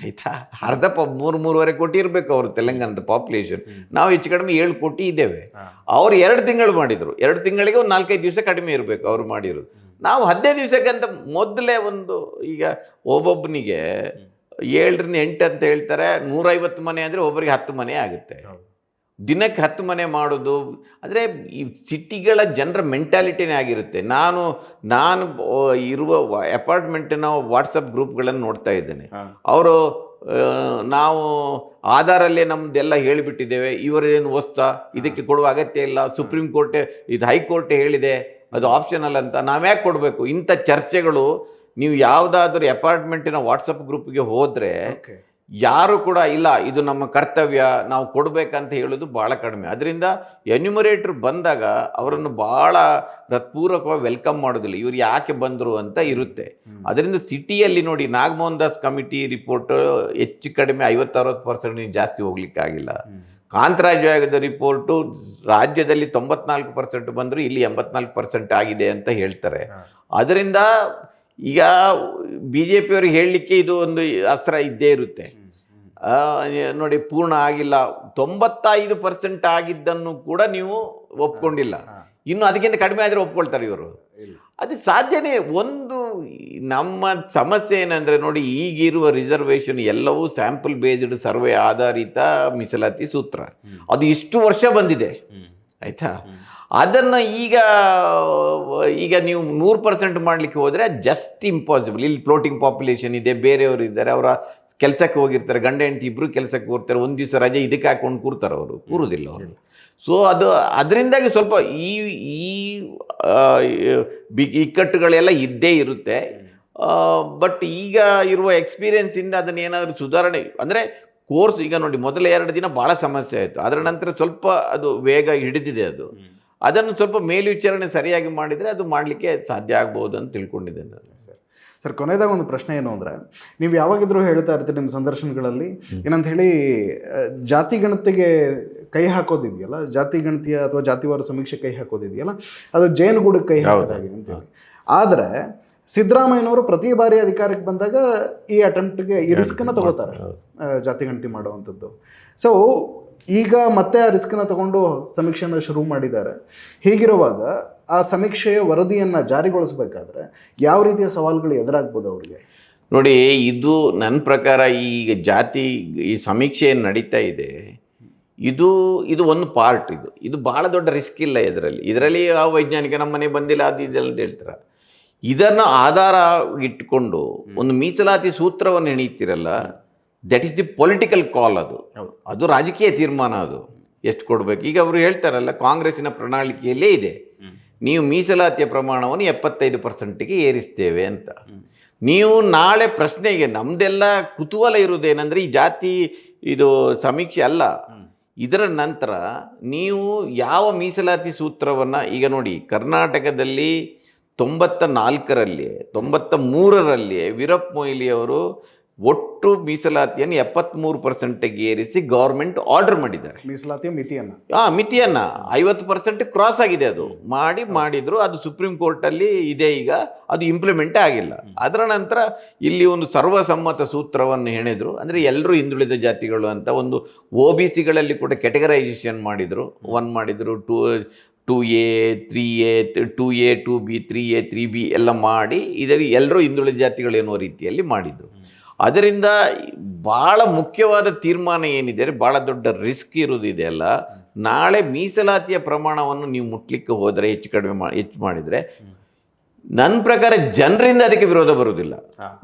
ಆಯ್ತಾ? ಅರ್ಧ ಪ ಮೂರು ಮೂರುವರೆ ಕೋಟಿ ಇರಬೇಕು ಅವರು ತೆಲಂಗಾಣದ ಪಾಪ್ಯುಲೇಷನ್ ನಾವು ಹೆಚ್ಚು ಕಡಿಮೆ ಏಳು ಕೋಟಿ ಇದ್ದೇವೆ. ಅವ್ರು ಎರಡು ತಿಂಗಳು ಮಾಡಿದ್ರು. ಎರಡು ತಿಂಗಳಿಗೆ ಒಂದು ನಾಲ್ಕೈದು ದಿವಸ ಕಡಿಮೆ ಇರಬೇಕು ಅವ್ರು ಮಾಡಿರೋದು. ನಾವು ಹದಿನೈದು ದಿವಸಕ್ಕಂತ ಮೊದಲೇ ಒಂದು ಈಗ ಒಬ್ಬೊಬ್ಬನಿಗೆ ಏಳರಿಂದ ಎಂಟು ಅಂತ ಹೇಳ್ತಾರೆ ನೂರೈವತ್ತು ಮನೆ ಅಂದರೆ ಒಬ್ಬರಿಗೆ ಹತ್ತು ಮನೆ ಆಗುತ್ತೆ. ದಿನಕ್ಕೆ ಹತ್ತು ಮನೆ ಮಾಡೋದು ಅಂದರೆ ಈ ಸಿಟಿಗಳ ಜನರ ಮೆಂಟ್ಯಾಲಿಟಿನೇ ಆಗಿರುತ್ತೆ. ನಾನು ನಾನು ಇರುವ ಅಪಾರ್ಟ್ಮೆಂಟಿನ ವಾಟ್ಸಪ್ ಗ್ರೂಪ್ಗಳನ್ನು ನೋಡ್ತಾ ಇದ್ದೇನೆ. ಅವರು ನಾವು ಆಧಾರಲ್ಲೇ ನಮ್ಮದೆಲ್ಲ ಹೇಳಿಬಿಟ್ಟಿದ್ದೇವೆ ಇವರೇನು ವಸ್ತಾ ಇದಕ್ಕೆ ಕೊಡುವ ಅಗತ್ಯ ಇಲ್ಲ ಸುಪ್ರೀಂ ಕೋರ್ಟೆ ಇದು ಹೈಕೋರ್ಟ್ ಹೇಳಿದೆ ಅದು ಆಪ್ಷನಲ್ ಅಂತ. ನಾವ್ಯಾಕೆ ಕೊಡಬೇಕು? ಇಂಥ ಚರ್ಚೆಗಳು ನೀವು ಯಾವುದಾದ್ರೂ ಅಪಾರ್ಟ್ಮೆಂಟಿನ ವಾಟ್ಸಪ್ ಗ್ರೂಪ್ಗೆ ಹೋದರೆ ಯಾರು ಕೂಡ ಇಲ್ಲ ಇದು ನಮ್ಮ ಕರ್ತವ್ಯ ನಾವು ಕೊಡಬೇಕಂತ ಹೇಳೋದು ಭಾಳ ಕಡಿಮೆ. ಅದರಿಂದ ಎನ್ಯುಮರೇಟರ್ ಬಂದಾಗ ಅವರನ್ನು ಭಾಳ ಹೃತ್ಪೂರ್ವಕವಾಗಿ ವೆಲ್ಕಮ್ ಮಾಡೋದಿಲ್ಲ. ಇವ್ರು ಯಾಕೆ ಬಂದರು ಅಂತ ಇರುತ್ತೆ. ಅದರಿಂದ ಸಿಟಿಯಲ್ಲಿ ನೋಡಿ ನಾಗಮೋಹನ್ ದಾಸ್ ಕಮಿಟಿ ರಿಪೋರ್ಟ್ ಹೆಚ್ಚು ಕಡಿಮೆ ಐವತ್ತರವತ್ತು ಪರ್ಸೆಂಟ್ ಜಾಸ್ತಿ ಹೋಗ್ಲಿಕ್ಕಾಗಿಲ್ಲ ಕಾಂತರಾಜ್ ಆಯೋಗದ ರಿಪೋರ್ಟು ರಾಜ್ಯದಲ್ಲಿ ತೊಂಬತ್ನಾಲ್ಕು ಪರ್ಸೆಂಟ್ ಬಂದರೂ ಇಲ್ಲಿ ಎಂಬತ್ನಾಲ್ಕು ಪರ್ಸೆಂಟ್ ಆಗಿದೆ ಅಂತ ಹೇಳ್ತಾರೆ. ಅದರಿಂದ ಈಗ ಬಿ ಜೆ ಪಿಯವ್ರಿಗೆ ಹೇಳಲಿಕ್ಕೆ ಇದು ಒಂದು ಅಸ್ತ್ರ ಇದ್ದೇ ಇರುತ್ತೆ. ನೋಡಿ ಪೂರ್ಣ ಆಗಿಲ್ಲ. ತೊಂಬತ್ತೈದು ಪರ್ಸೆಂಟ್ ಆಗಿದ್ದನ್ನು ಕೂಡ ನೀವು ಒಪ್ಕೊಂಡಿಲ್ಲ. ಇನ್ನು ಅದಕ್ಕಿಂತ ಕಡಿಮೆ ಆದರೆ ಒಪ್ಕೊಳ್ತಾರೆ ಇವರು. ಅದು ಸಾಧ್ಯನೇ ಒಂದು ನಮ್ಮ ಸಮಸ್ಯೆ ಏನಂದರೆ ನೋಡಿ ಈಗಿರುವ ರಿಸರ್ವೇಷನ್ ಎಲ್ಲವೂ ಸ್ಯಾಂಪಲ್ ಬೇಸ್ಡ್ ಸರ್ವೆ ಆಧಾರಿತ ಮೀಸಲಾತಿ ಸೂತ್ರ. ಅದು ಇಷ್ಟು ವರ್ಷ ಬಂದಿದೆ. ಆಯಿತಾ? ಅದನ್ನು ಈಗ ಈಗ ನೀವು ನೂರು ಪರ್ಸೆಂಟ್ ಮಾಡಲಿಕ್ಕೆ ಹೋದರೆ ಜಸ್ಟ್ ಇಂಪಾಸಿಬಲ್ ಇಲ್ಲಿ ಫ್ಲೋಟಿಂಗ್ ಪಾಪ್ಯುಲೇಷನ್ ಇದೆ, ಬೇರೆಯವರು ಇದ್ದಾರೆ, ಅವರ ಕೆಲಸಕ್ಕೆ ಹೋಗಿರ್ತಾರೆ, ಗಂಡ ಹೆಂಡತಿ ಇಬ್ಬರು ಕೆಲಸಕ್ಕೆ ಹೋಗ್ತಾರೆ, ಒಂದು ದಿವಸ ರಜೆ ಇದಕ್ಕೆ ಹಾಕ್ಕೊಂಡು ಕೂರ್ತಾರೆ ಅವರು ಕೂರುವುದಿಲ್ಲ ಅವರು. ಸೊ ಅದು, ಅದರಿಂದಾಗಿ ಸ್ವಲ್ಪ ಈ ಈ ಬಿ ಇಕ್ಕಟ್ಟುಗಳೆಲ್ಲ ಇದ್ದೇ ಇರುತ್ತೆ. ಬಟ್ ಈಗ ಇರುವ ಎಕ್ಸ್ಪೀರಿಯೆನ್ಸಿಂದ ಅದನ್ನ ಏನಾದರೂ ಸುಧಾರಣೆ, ಅಂದರೆ ಕೋರ್ಸ್ ಈಗ ನೋಡಿ, ಮೊದಲ ಎರಡು ದಿನ ಭಾಳ ಸಮಸ್ಯೆ ಆಯಿತು. ಅದರ ನಂತರ ಸ್ವಲ್ಪ ಅದು ವೇಗ ಹಿಡಿದಿದೆ ಅದು. ಅದನ್ನು ಸ್ವಲ್ಪ ಮೇಲ್ವಿಚಾರಣೆ ಸರಿಯಾಗಿ ಮಾಡಿದರೆ ಅದು ಮಾಡಲಿಕ್ಕೆ ಸಾಧ್ಯ ಆಗ್ಬೋದು ಅಂತ ತಿಳ್ಕೊಂಡಿದ್ದೇನೆ ನಾನು. ಸರ್ ಸರ್ ಕೊನೆಯದಾಗ ಒಂದು ಪ್ರಶ್ನೆ ಏನು ಅಂದರೆ ನೀವು ಯಾವಾಗಿದ್ರೂ ಹೇಳ್ತಾ ಇರ್ತೀರಿ ನಿಮ್ಮ ಸಂದರ್ಶನಗಳಲ್ಲಿ ಏನಂತ ಹೇಳಿ ಜಾತಿ ಗಣತಿಗೆ ಕೈ ಹಾಕೋದಿದೆಯಲ್ಲ ಜಾತಿ ಗಣತಿಯ ಅಥವಾ ಜಾತಿವಾರ ಸಮೀಕ್ಷೆ ಕೈ ಹಾಕೋದಿದೆಯಲ್ಲ ಅದು ಜೈನುಗೂಡಕ್ಕೆ ಕೈ ಹಾಕೋದಾಗಿದೆ ಅಂತೇಳಿ ಆದರೆ ಸಿದ್ದರಾಮಯ್ಯನವರು ಪ್ರತಿ ಬಾರಿ ಅಧಿಕಾರಕ್ಕೆ ಬಂದಾಗ ಈ ಅಟೆಂಪ್ಟ್ಗೆ ಈ ರಿಸ್ಕನ್ನು ತಗೋತಾರೆ ಜಾತಿ ಗಣತಿ ಮಾಡುವಂಥದ್ದು. ಸೊ ಈಗ ಮತ್ತೆ ಆ ರಿಸ್ಕನ್ನು ತಗೊಂಡು ಸಮೀಕ್ಷೆನ ಶುರು ಮಾಡಿದ್ದಾರೆ. ಹೀಗಿರುವಾಗ ಆ ಸಮೀಕ್ಷೆಯ ವರದಿಯನ್ನು ಜಾರಿಗೊಳಿಸಬೇಕಾದ್ರೆ ಯಾವ ರೀತಿಯ ಸವಾಲುಗಳು ಎದುರಾಗ್ಬೋದು ಅವರಿಗೆ? ನೋಡಿ ಇದು ನನ್ನ ಪ್ರಕಾರ ಈಗ ಜಾತಿ ಈ ಸಮೀಕ್ಷೆ ಏನು ನಡೀತಾ ಇದೆ. ಇದು ಇದು ಒಂದು ಪಾರ್ಟ್ ಇದು. ಇದು ಭಾಳ ದೊಡ್ಡ ರಿಸ್ಕ್ ಇಲ್ಲ ಇದರಲ್ಲಿ. ಇದರಲ್ಲಿ ಆ ವೈಜ್ಞಾನಿಕ ನಮ್ಮ ಮನೆ ಬಂದಿಲ್ಲ ಅದು ಇದೆಲ್ಲ ಅಂತ ಹೇಳ್ತಾರೆ. ಇದನ್ನು ಆಧಾರ ಇಟ್ಟುಕೊಂಡು ಒಂದು ಮೀಸಲಾತಿ ಸೂತ್ರವನ್ನು ಎಣೀತಿರಲ್ಲ that is the political call ಅದು. ಅದು ರಾಜಕೀಯ ತೀರ್ಮಾನ ಅದು. ಎಷ್ಟು ಕೊಡಬೇಕು? ಈಗ ಅವರು ಹೇಳ್ತಾರಲ್ಲ ಕಾಂಗ್ರೆಸ್ಸಿನ ಪ್ರಣಾಳಿಕೆಯಲ್ಲೇ ಇದೆ. ನೀವು ಮೀಸಲಾತಿಯ ಪ್ರಮಾಣವನ್ನು ಎಪ್ಪತ್ತೈದು ಪರ್ಸೆಂಟಿಗೆ ಏರಿಸ್ತೇವೆ ಅಂತ. ನೀವು ನಾಳೆ ಪ್ರಶ್ನೆಗೆ ನಮ್ದೆಲ್ಲ ಕುತೂಹಲ ಇರುವುದೇನೆಂದರೆ ಈ ಜಾತಿ ಇದು ಸಮೀಕ್ಷೆ ಅಲ್ಲ. ಇದರ ನಂತರ ನೀವು ಯಾವ ಮೀಸಲಾತಿ ಸೂತ್ರವನ್ನು ಈಗ ನೋಡಿ ಕರ್ನಾಟಕದಲ್ಲಿ ತೊಂಬತ್ತ ನಾಲ್ಕರಲ್ಲಿ ತೊಂಬತ್ತ ಮೂರರಲ್ಲಿ ವೀರಪ್ಪ ಮೊಯ್ಲಿ ಅವರು ಒಟ್ಟು ಮೀಸಲಾತಿಯನ್ನು ಎಪ್ಪತ್ತ್ಮೂರು ಪರ್ಸೆಂಟಿಗೆ ಏರಿಸಿ ಗೌರ್ಮೆಂಟ್ ಆರ್ಡರ್ ಮಾಡಿದ್ದಾರೆ. ಮೀಸಲಾತಿಯ ಮಿತಿಯನ್ನು. ಹಾಂ ಮಿತಿಯನ್ನು. ಐವತ್ತು ಪರ್ಸೆಂಟ್ ಕ್ರಾಸ್ ಆಗಿದೆ ಅದು. ಮಾಡಿ ಮಾಡಿದರು ಅದು ಸುಪ್ರೀಂ ಕೋರ್ಟಲ್ಲಿ ಇದೆ ಈಗ. ಅದು ಇಂಪ್ಲಿಮೆಂಟೇ ಆಗಿಲ್ಲ. ಅದರ ನಂತರ ಇಲ್ಲಿ ಒಂದು ಸರ್ವಸಮ್ಮತ ಸೂತ್ರವನ್ನು ಹೆಣೆದ್ರು ಅಂದರೆ ಎಲ್ಲರೂ ಹಿಂದುಳಿದ ಜಾತಿಗಳು ಅಂತ ಒಂದು ಒ ಬಿ ಸಿಗಳಲ್ಲಿ ಕೂಡ ಕೆಟಗರೈಸೇಷನ್ ಮಾಡಿದರು. ಒನ್ ಮಾಡಿದರು two two A three A two A two B three A three B ಎಲ್ಲ ಮಾಡಿ ಇದರಲ್ಲಿ ಎಲ್ಲರೂ ಹಿಂದುಳಿದ ಜಾತಿಗಳು ಎನ್ನುವ ರೀತಿಯಲ್ಲಿ ಮಾಡಿದರು. ಅದರಿಂದ ಭಾಳ ಮುಖ್ಯವಾದ ತೀರ್ಮಾನ ಏನಿದೆ ಭಾಳ ದೊಡ್ಡ ರಿಸ್ಕ್ ಇರೋದಿದೆ ಅಲ್ಲ. ನಾಳೆ ಮೀಸಲಾತಿಯ ಪ್ರಮಾಣವನ್ನು ನೀವು ಮುಟ್ಲಿಕ್ಕೆ ಹೋದರೆ ಹೆಚ್ಚು ಕಡಿಮೆ ಮಾ ಹೆಚ್ಚು ಮಾಡಿದರೆ ನನ್ನ ಪ್ರಕಾರ ಜನರಿಂದ ಅದಕ್ಕೆ ವಿರೋಧ ಬರುವುದಿಲ್ಲ.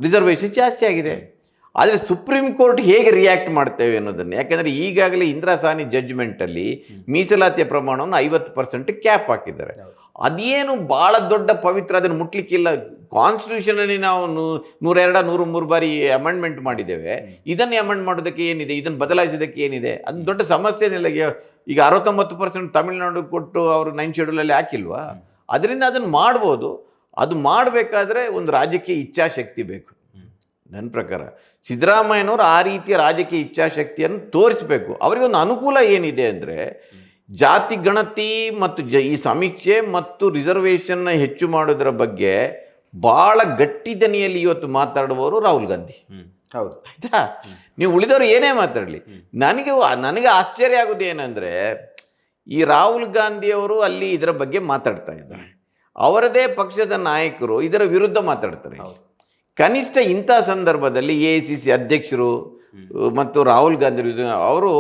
ರಿಸರ್ವೇಷನ್ ಜಾಸ್ತಿ ಆಗಿದೆ. ಆದರೆ ಸುಪ್ರೀಂ ಕೋರ್ಟ್ ಹೇಗೆ ರಿಯಾಕ್ಟ್ ಮಾಡ್ತೇವೆ ಅನ್ನೋದನ್ನು ಯಾಕೆಂದರೆ ಈಗಾಗಲೇ ಇಂದಿರಾ ಸಾನಿ ಜಡ್ಜ್ಮೆಂಟಲ್ಲಿ ಮೀಸಲಾತಿಯ ಪ್ರಮಾಣವನ್ನು ಐವತ್ತು ಪರ್ಸೆಂಟ್ ಕ್ಯಾಪ್ ಹಾಕಿದ್ದಾರೆ. ಅದೇನು ಭಾಳ ದೊಡ್ಡ ಪವಿತ್ರ ಅದನ್ನು ಮುಟ್ಲಿಕ್ಕಿಲ್ಲ. ಕಾನ್ಸ್ಟಿಟ್ಯೂಷನಲ್ಲಿ ನಾವು ನೂರೆರಡ ನೂರು ಮೂರು ಬಾರಿ ಅಮೆಂಡ್ಮೆಂಟ್ ಮಾಡಿದ್ದೇವೆ. ಇದನ್ನು ಅಮೆಂಡ್ ಮಾಡೋದಕ್ಕೆ ಏನಿದೆ? ಇದನ್ನು ಬದಲಾಯಿಸೋದಕ್ಕೆ ಏನಿದೆ? ಅದು ದೊಡ್ಡ ಸಮಸ್ಯೆ ಏನಿಲ್ಲ ಈಗ ಈಗ ಅರವತ್ತೊಂಬತ್ತು ಪರ್ಸೆಂಟ್ ತಮಿಳುನಾಡು ಕೊಟ್ಟು ಅವರು ನೈನ್ ಶೆಡ್ಯೂಲಲ್ಲಿ ಹಾಕಿಲ್ವಾ? ಅದರಿಂದ ಅದನ್ನು ಮಾಡ್ಬೋದು. ಅದು ಮಾಡಬೇಕಾದ್ರೆ ಒಂದು ರಾಜಕೀಯ ಇಚ್ಛಾಶಕ್ತಿ ಬೇಕು. ನನ್ನ ಪ್ರಕಾರ. ಸಿದ್ದರಾಮಯ್ಯನವರು ಆ ರೀತಿಯ ರಾಜಕೀಯ ಇಚ್ಛಾಶಕ್ತಿಯನ್ನು ತೋರಿಸಬೇಕು. ಅವರಿಗೆ ಒಂದು ಅನುಕೂಲ ಏನಿದೆ ಅಂದರೆ ಜಾತಿ ಗಣತಿ ಮತ್ತು ಜ ಈ ಸಮೀಕ್ಷೆ ಮತ್ತು ರಿಸರ್ವೇಷನ್ನ ಹೆಚ್ಚು ಮಾಡೋದರ ಬಗ್ಗೆ ಭಾಳ ಗಟ್ಟಿ ದನಿಯಲ್ಲಿ ಇವತ್ತು ಮಾತಾಡುವವರು ರಾಹುಲ್ ಗಾಂಧಿ. ಹೌದು. ಆಯ್ತಾ? ನೀವು ಉಳಿದವರು ಏನೇ ಮಾತಾಡಲಿ. ನನಗೆ ನನಗೆ ಆಶ್ಚರ್ಯ ಆಗೋದು ಏನಂದರೆ ಈ ರಾಹುಲ್ ಗಾಂಧಿಯವರು ಅಲ್ಲಿ ಇದರ ಬಗ್ಗೆ ಮಾತಾಡ್ತಾ ಇದ್ದಾರೆ. ಅವರದೇ ಪಕ್ಷದ ನಾಯಕರು ಇದರ ವಿರುದ್ಧ ಮಾತಾಡ್ತಾರೆ. ಕನಿಷ್ಠ ಇಂಥ ಸಂದರ್ಭದಲ್ಲಿ ಎ ಸಿ ಸಿ ಅಧ್ಯಕ್ಷರು ಮತ್ತು ರಾಹುಲ್ ಗಾಂಧಿ ಅವರು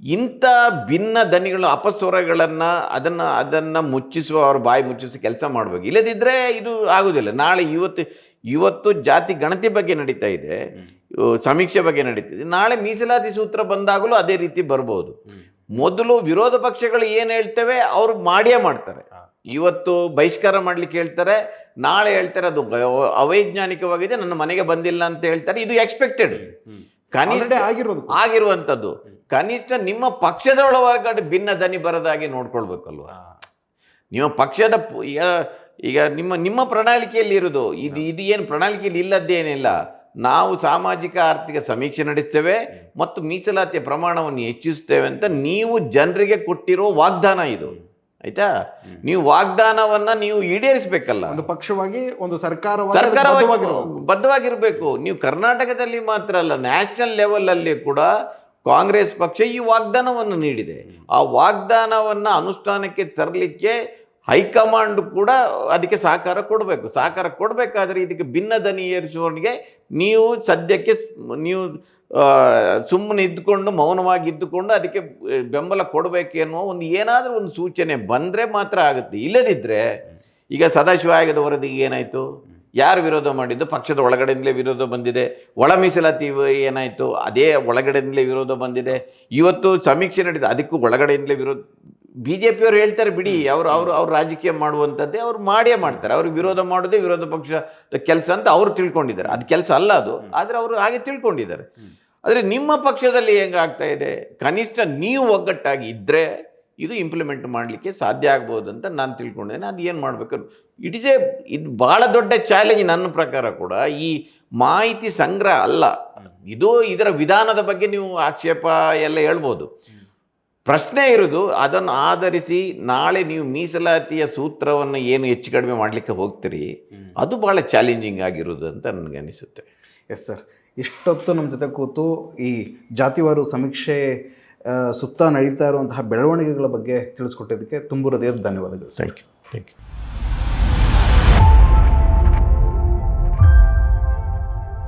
ಇಂಥ ಭಿನ್ನ ದನಿಗಳು ಅಪಸ್ವರಗಳನ್ನು ಅದನ್ನು ಅದನ್ನು ಮುಚ್ಚಿಸುವ ಅವ್ರ ಬಾಯಿ ಮುಚ್ಚಿಸುವ ಕೆಲಸ ಮಾಡಬೇಕು. ಇಲ್ಲದಿದ್ದರೆ ಇದು ಆಗೋದಿಲ್ಲ. ನಾಳೆ ಇವತ್ತು ಇವತ್ತು ಜಾತಿ ಗಣತಿ ಬಗ್ಗೆ ನಡೀತಾ ಇದೆ ಸಮೀಕ್ಷೆ ಬಗ್ಗೆ ನಡೀತಿದೆ ನಾಳೆ ಮೀಸಲಾತಿ ಸೂತ್ರ ಬಂದಾಗಲೂ ಅದೇ ರೀತಿ ಬರ್ಬೋದು. ಮೊದಲು ವಿರೋಧ ಪಕ್ಷಗಳು ಏನು ಹೇಳ್ತೇವೆ ಅವರು ಮಾಡಿಯೇ ಮಾಡ್ತಾರೆ. ಇವತ್ತು ಬಹಿಷ್ಕಾರ ಮಾಡ್ಲಿಕ್ಕೆ ಹೇಳ್ತಾರೆ ನಾಳೆ ಹೇಳ್ತಾರೆ ಅದು ಅವೈಜ್ಞಾನಿಕವಾಗಿದೆ ನನ್ನ ಮನೆಗೆ ಬಂದಿಲ್ಲ ಅಂತ ಹೇಳ್ತಾರೆ ಇದು ಎಕ್ಸ್ಪೆಕ್ಟೆಡ್ ಕನಿಷ್ಠ ಆಗಿರೋದು. ಆಗಿರುವಂಥದ್ದು. ಕನಿಷ್ಠ ನಿಮ್ಮ ಪಕ್ಷದೊಳಗಡೆ ಭಿನ್ನ ದನಿ ಬರದಾಗಿ ನೋಡ್ಕೊಳ್ಬೇಕಲ್ವಾ? ನಿಮ್ಮ ಪಕ್ಷದ ಈಗ ಈಗ ನಿಮ್ಮ ನಿಮ್ಮ ಪ್ರಣಾಳಿಕೆಯಲ್ಲಿ ಇರೋದು. ಇದು ಇದು ಏನು ಪ್ರಣಾಳಿಕೆಯಲ್ಲಿ ಇಲ್ಲದ್ದೇನಿಲ್ಲ. ನಾವು ಸಾಮಾಜಿಕ ಆರ್ಥಿಕ ಸಮೀಕ್ಷೆ ನಡೆಸ್ತೇವೆ ಮತ್ತು ಮೀಸಲಾತಿಯ ಪ್ರಮಾಣವನ್ನು ಹೆಚ್ಚಿಸ್ತೇವೆ ಅಂತ ನೀವು ಜನರಿಗೆ ಕೊಟ್ಟಿರೋ ವಾಗ್ದಾನ ಇದು. ಆಯ್ತಾ? ನೀವು ವಾಗ್ದಾನವನ್ನ ನೀವು ಈಡೇರಿಸಬೇಕಲ್ಲ. ಒಂದು ಪಕ್ಷವಾಗಿ ಒಂದು ಸರ್ಕಾರ ಸರ್ಕಾರವಾಗಿ ಬದ್ಧವಾಗಿರ್ಬೇಕು. ನೀವು ಕರ್ನಾಟಕದಲ್ಲಿ ಮಾತ್ರ ಅಲ್ಲ ನ್ಯಾಷನಲ್ ಲೆವೆಲ್ ಅಲ್ಲಿ ಕೂಡ ಕಾಂಗ್ರೆಸ್ ಪಕ್ಷ ಈ ವಾಗ್ದಾನವನ್ನು ನೀಡಿದೆ. ಆ ವಾಗ್ದಾನವನ್ನ ಅನುಷ್ಠಾನಕ್ಕೆ ತರಲಿಕ್ಕೆ ಹೈಕಮಾಂಡ್ ಕೂಡ ಅದಕ್ಕೆ ಸಹಕಾರ ಕೊಡಬೇಕು. ಸಹಕಾರ ಕೊಡಬೇಕಾದ್ರೆ ಇದಕ್ಕೆ ಭಿನ್ನ ದನಿ ಏರಿಸುವವನಿಗೆ ನೀವು ಸದ್ಯಕ್ಕೆ ನೀವು ಸುಮ್ಮನೆ ಇದ್ದುಕೊಂಡು, ಮೌನವಾಗಿ ಇದ್ದುಕೊಂಡು ಅದಕ್ಕೆ ಬೆಂಬಲ ಕೊಡಬೇಕು ಎನ್ನುವ ಒಂದು ಏನಾದರೂ ಒಂದು ಸೂಚನೆ ಬಂದರೆ ಮಾತ್ರ ಆಗುತ್ತೆ. ಇಲ್ಲದಿದ್ದರೆ ಈಗ ಸದಾಶಿವ ಆಗದ ವರದಿಗೆ ಏನಾಯಿತು? ಯಾರು ವಿರೋಧ ಮಾಡಿದ್ದು? ಪಕ್ಷದ ಒಳಗಡೆಯಿಂದಲೇ ವಿರೋಧ ಬಂದಿದೆ. ಒಳ ಮೀಸಲಾತಿ ಏನಾಯಿತು? ಅದೇ ಒಳಗಡೆಯಿಂದಲೇ ವಿರೋಧ ಬಂದಿದೆ. ಇವತ್ತು ಸಮೀಕ್ಷೆ ನಡೆದಿದೆ ಅದಕ್ಕೂ ಒಳಗಡೆಯಿಂದಲೇ ವಿರೋಧ ಬಿ ಜೆ ಪಿಯವರು ಹೇಳ್ತಾರೆ ಬಿಡಿ ಅವರು ಅವರು ಅವ್ರು ರಾಜಕೀಯ ಮಾಡುವಂಥದ್ದೇ ಅವ್ರು ಮಾಡೇ ಮಾಡ್ತಾರೆ. ಅವ್ರಿಗೆ ವಿರೋಧ ಮಾಡೋದೇ ವಿರೋಧ ಪಕ್ಷದ ಕೆಲಸ ಅಂತ ಅವ್ರು ತಿಳ್ಕೊಂಡಿದ್ದಾರೆ. ಅದು ಕೆಲಸ ಅಲ್ಲ ಅದು ಆದರೆ ಅವರು ಹಾಗೆ ತಿಳ್ಕೊಂಡಿದ್ದಾರೆ. ಆದರೆ ನಿಮ್ಮ ಪಕ್ಷದಲ್ಲಿ ಹೆಂಗಾಗ್ತಾ ಇದೆ? ಕನಿಷ್ಠ ನೀವು ಒಗ್ಗಟ್ಟಾಗಿ ಇದ್ದರೆ ಇದು ಇಂಪ್ಲಿಮೆಂಟ್ ಮಾಡಲಿಕ್ಕೆ ಸಾಧ್ಯ ಆಗ್ಬೋದು ಅಂತ ನಾನು ತಿಳ್ಕೊಂಡಿದ್ದೇನೆ. ಅದು ಏನು ಮಾಡಬೇಕು? ಇಟ್ ಇಸ್ ಎ ಇದು ಭಾಳ ದೊಡ್ಡ ಚಾಲೆಂಜ್ ನನ್ನ ಪ್ರಕಾರ ಕೂಡ. ಈ ಮಾಹಿತಿ ಸಂಗ್ರಹ ಅಲ್ಲ. ಇದು ಇದರ ವಿಧಾನದ ಬಗ್ಗೆ ನೀವು ಆಕ್ಷೇಪ ಎಲ್ಲ ಹೇಳ್ಬೋದು. ಪ್ರಶ್ನೆ ಇರೋದು ಅದನ್ನು ಆಧರಿಸಿ ನಾಳೆ ನೀವು ಮೀಸಲಾತಿಯ ಸೂತ್ರವನ್ನು ಏನು ಹೆಚ್ಚು ಕಡಿಮೆ ಮಾಡಲಿಕ್ಕೆ ಹೋಗ್ತೀರಿ ಅದು ಭಾಳ ಚಾಲೆಂಜಿಂಗ್ ಆಗಿರೋದು ಅಂತ ನನಗೆ ಅನಿಸುತ್ತೆ. Yes sir. ಇಷ್ಟೊತ್ತು ನಮ್ಮ ಜೊತೆ ಕೂತು ಈ ಜಾತಿವಾರು ಸಮೀಕ್ಷೆ ಸುತ್ತ ನಡೀತಾ ಇರುವಂತಹ ಬೆಳವಣಿಗೆಗಳ ಬಗ್ಗೆ ತಿಳಿಸ್ಕೊಟ್ಟಿದ್ದಕ್ಕೆ ತುಂಬ ಹೃದಯದ ಧನ್ಯವಾದಗಳು ಥ್ಯಾಂಕ್ ಯು ಥ್ಯಾಂಕ್ ಯು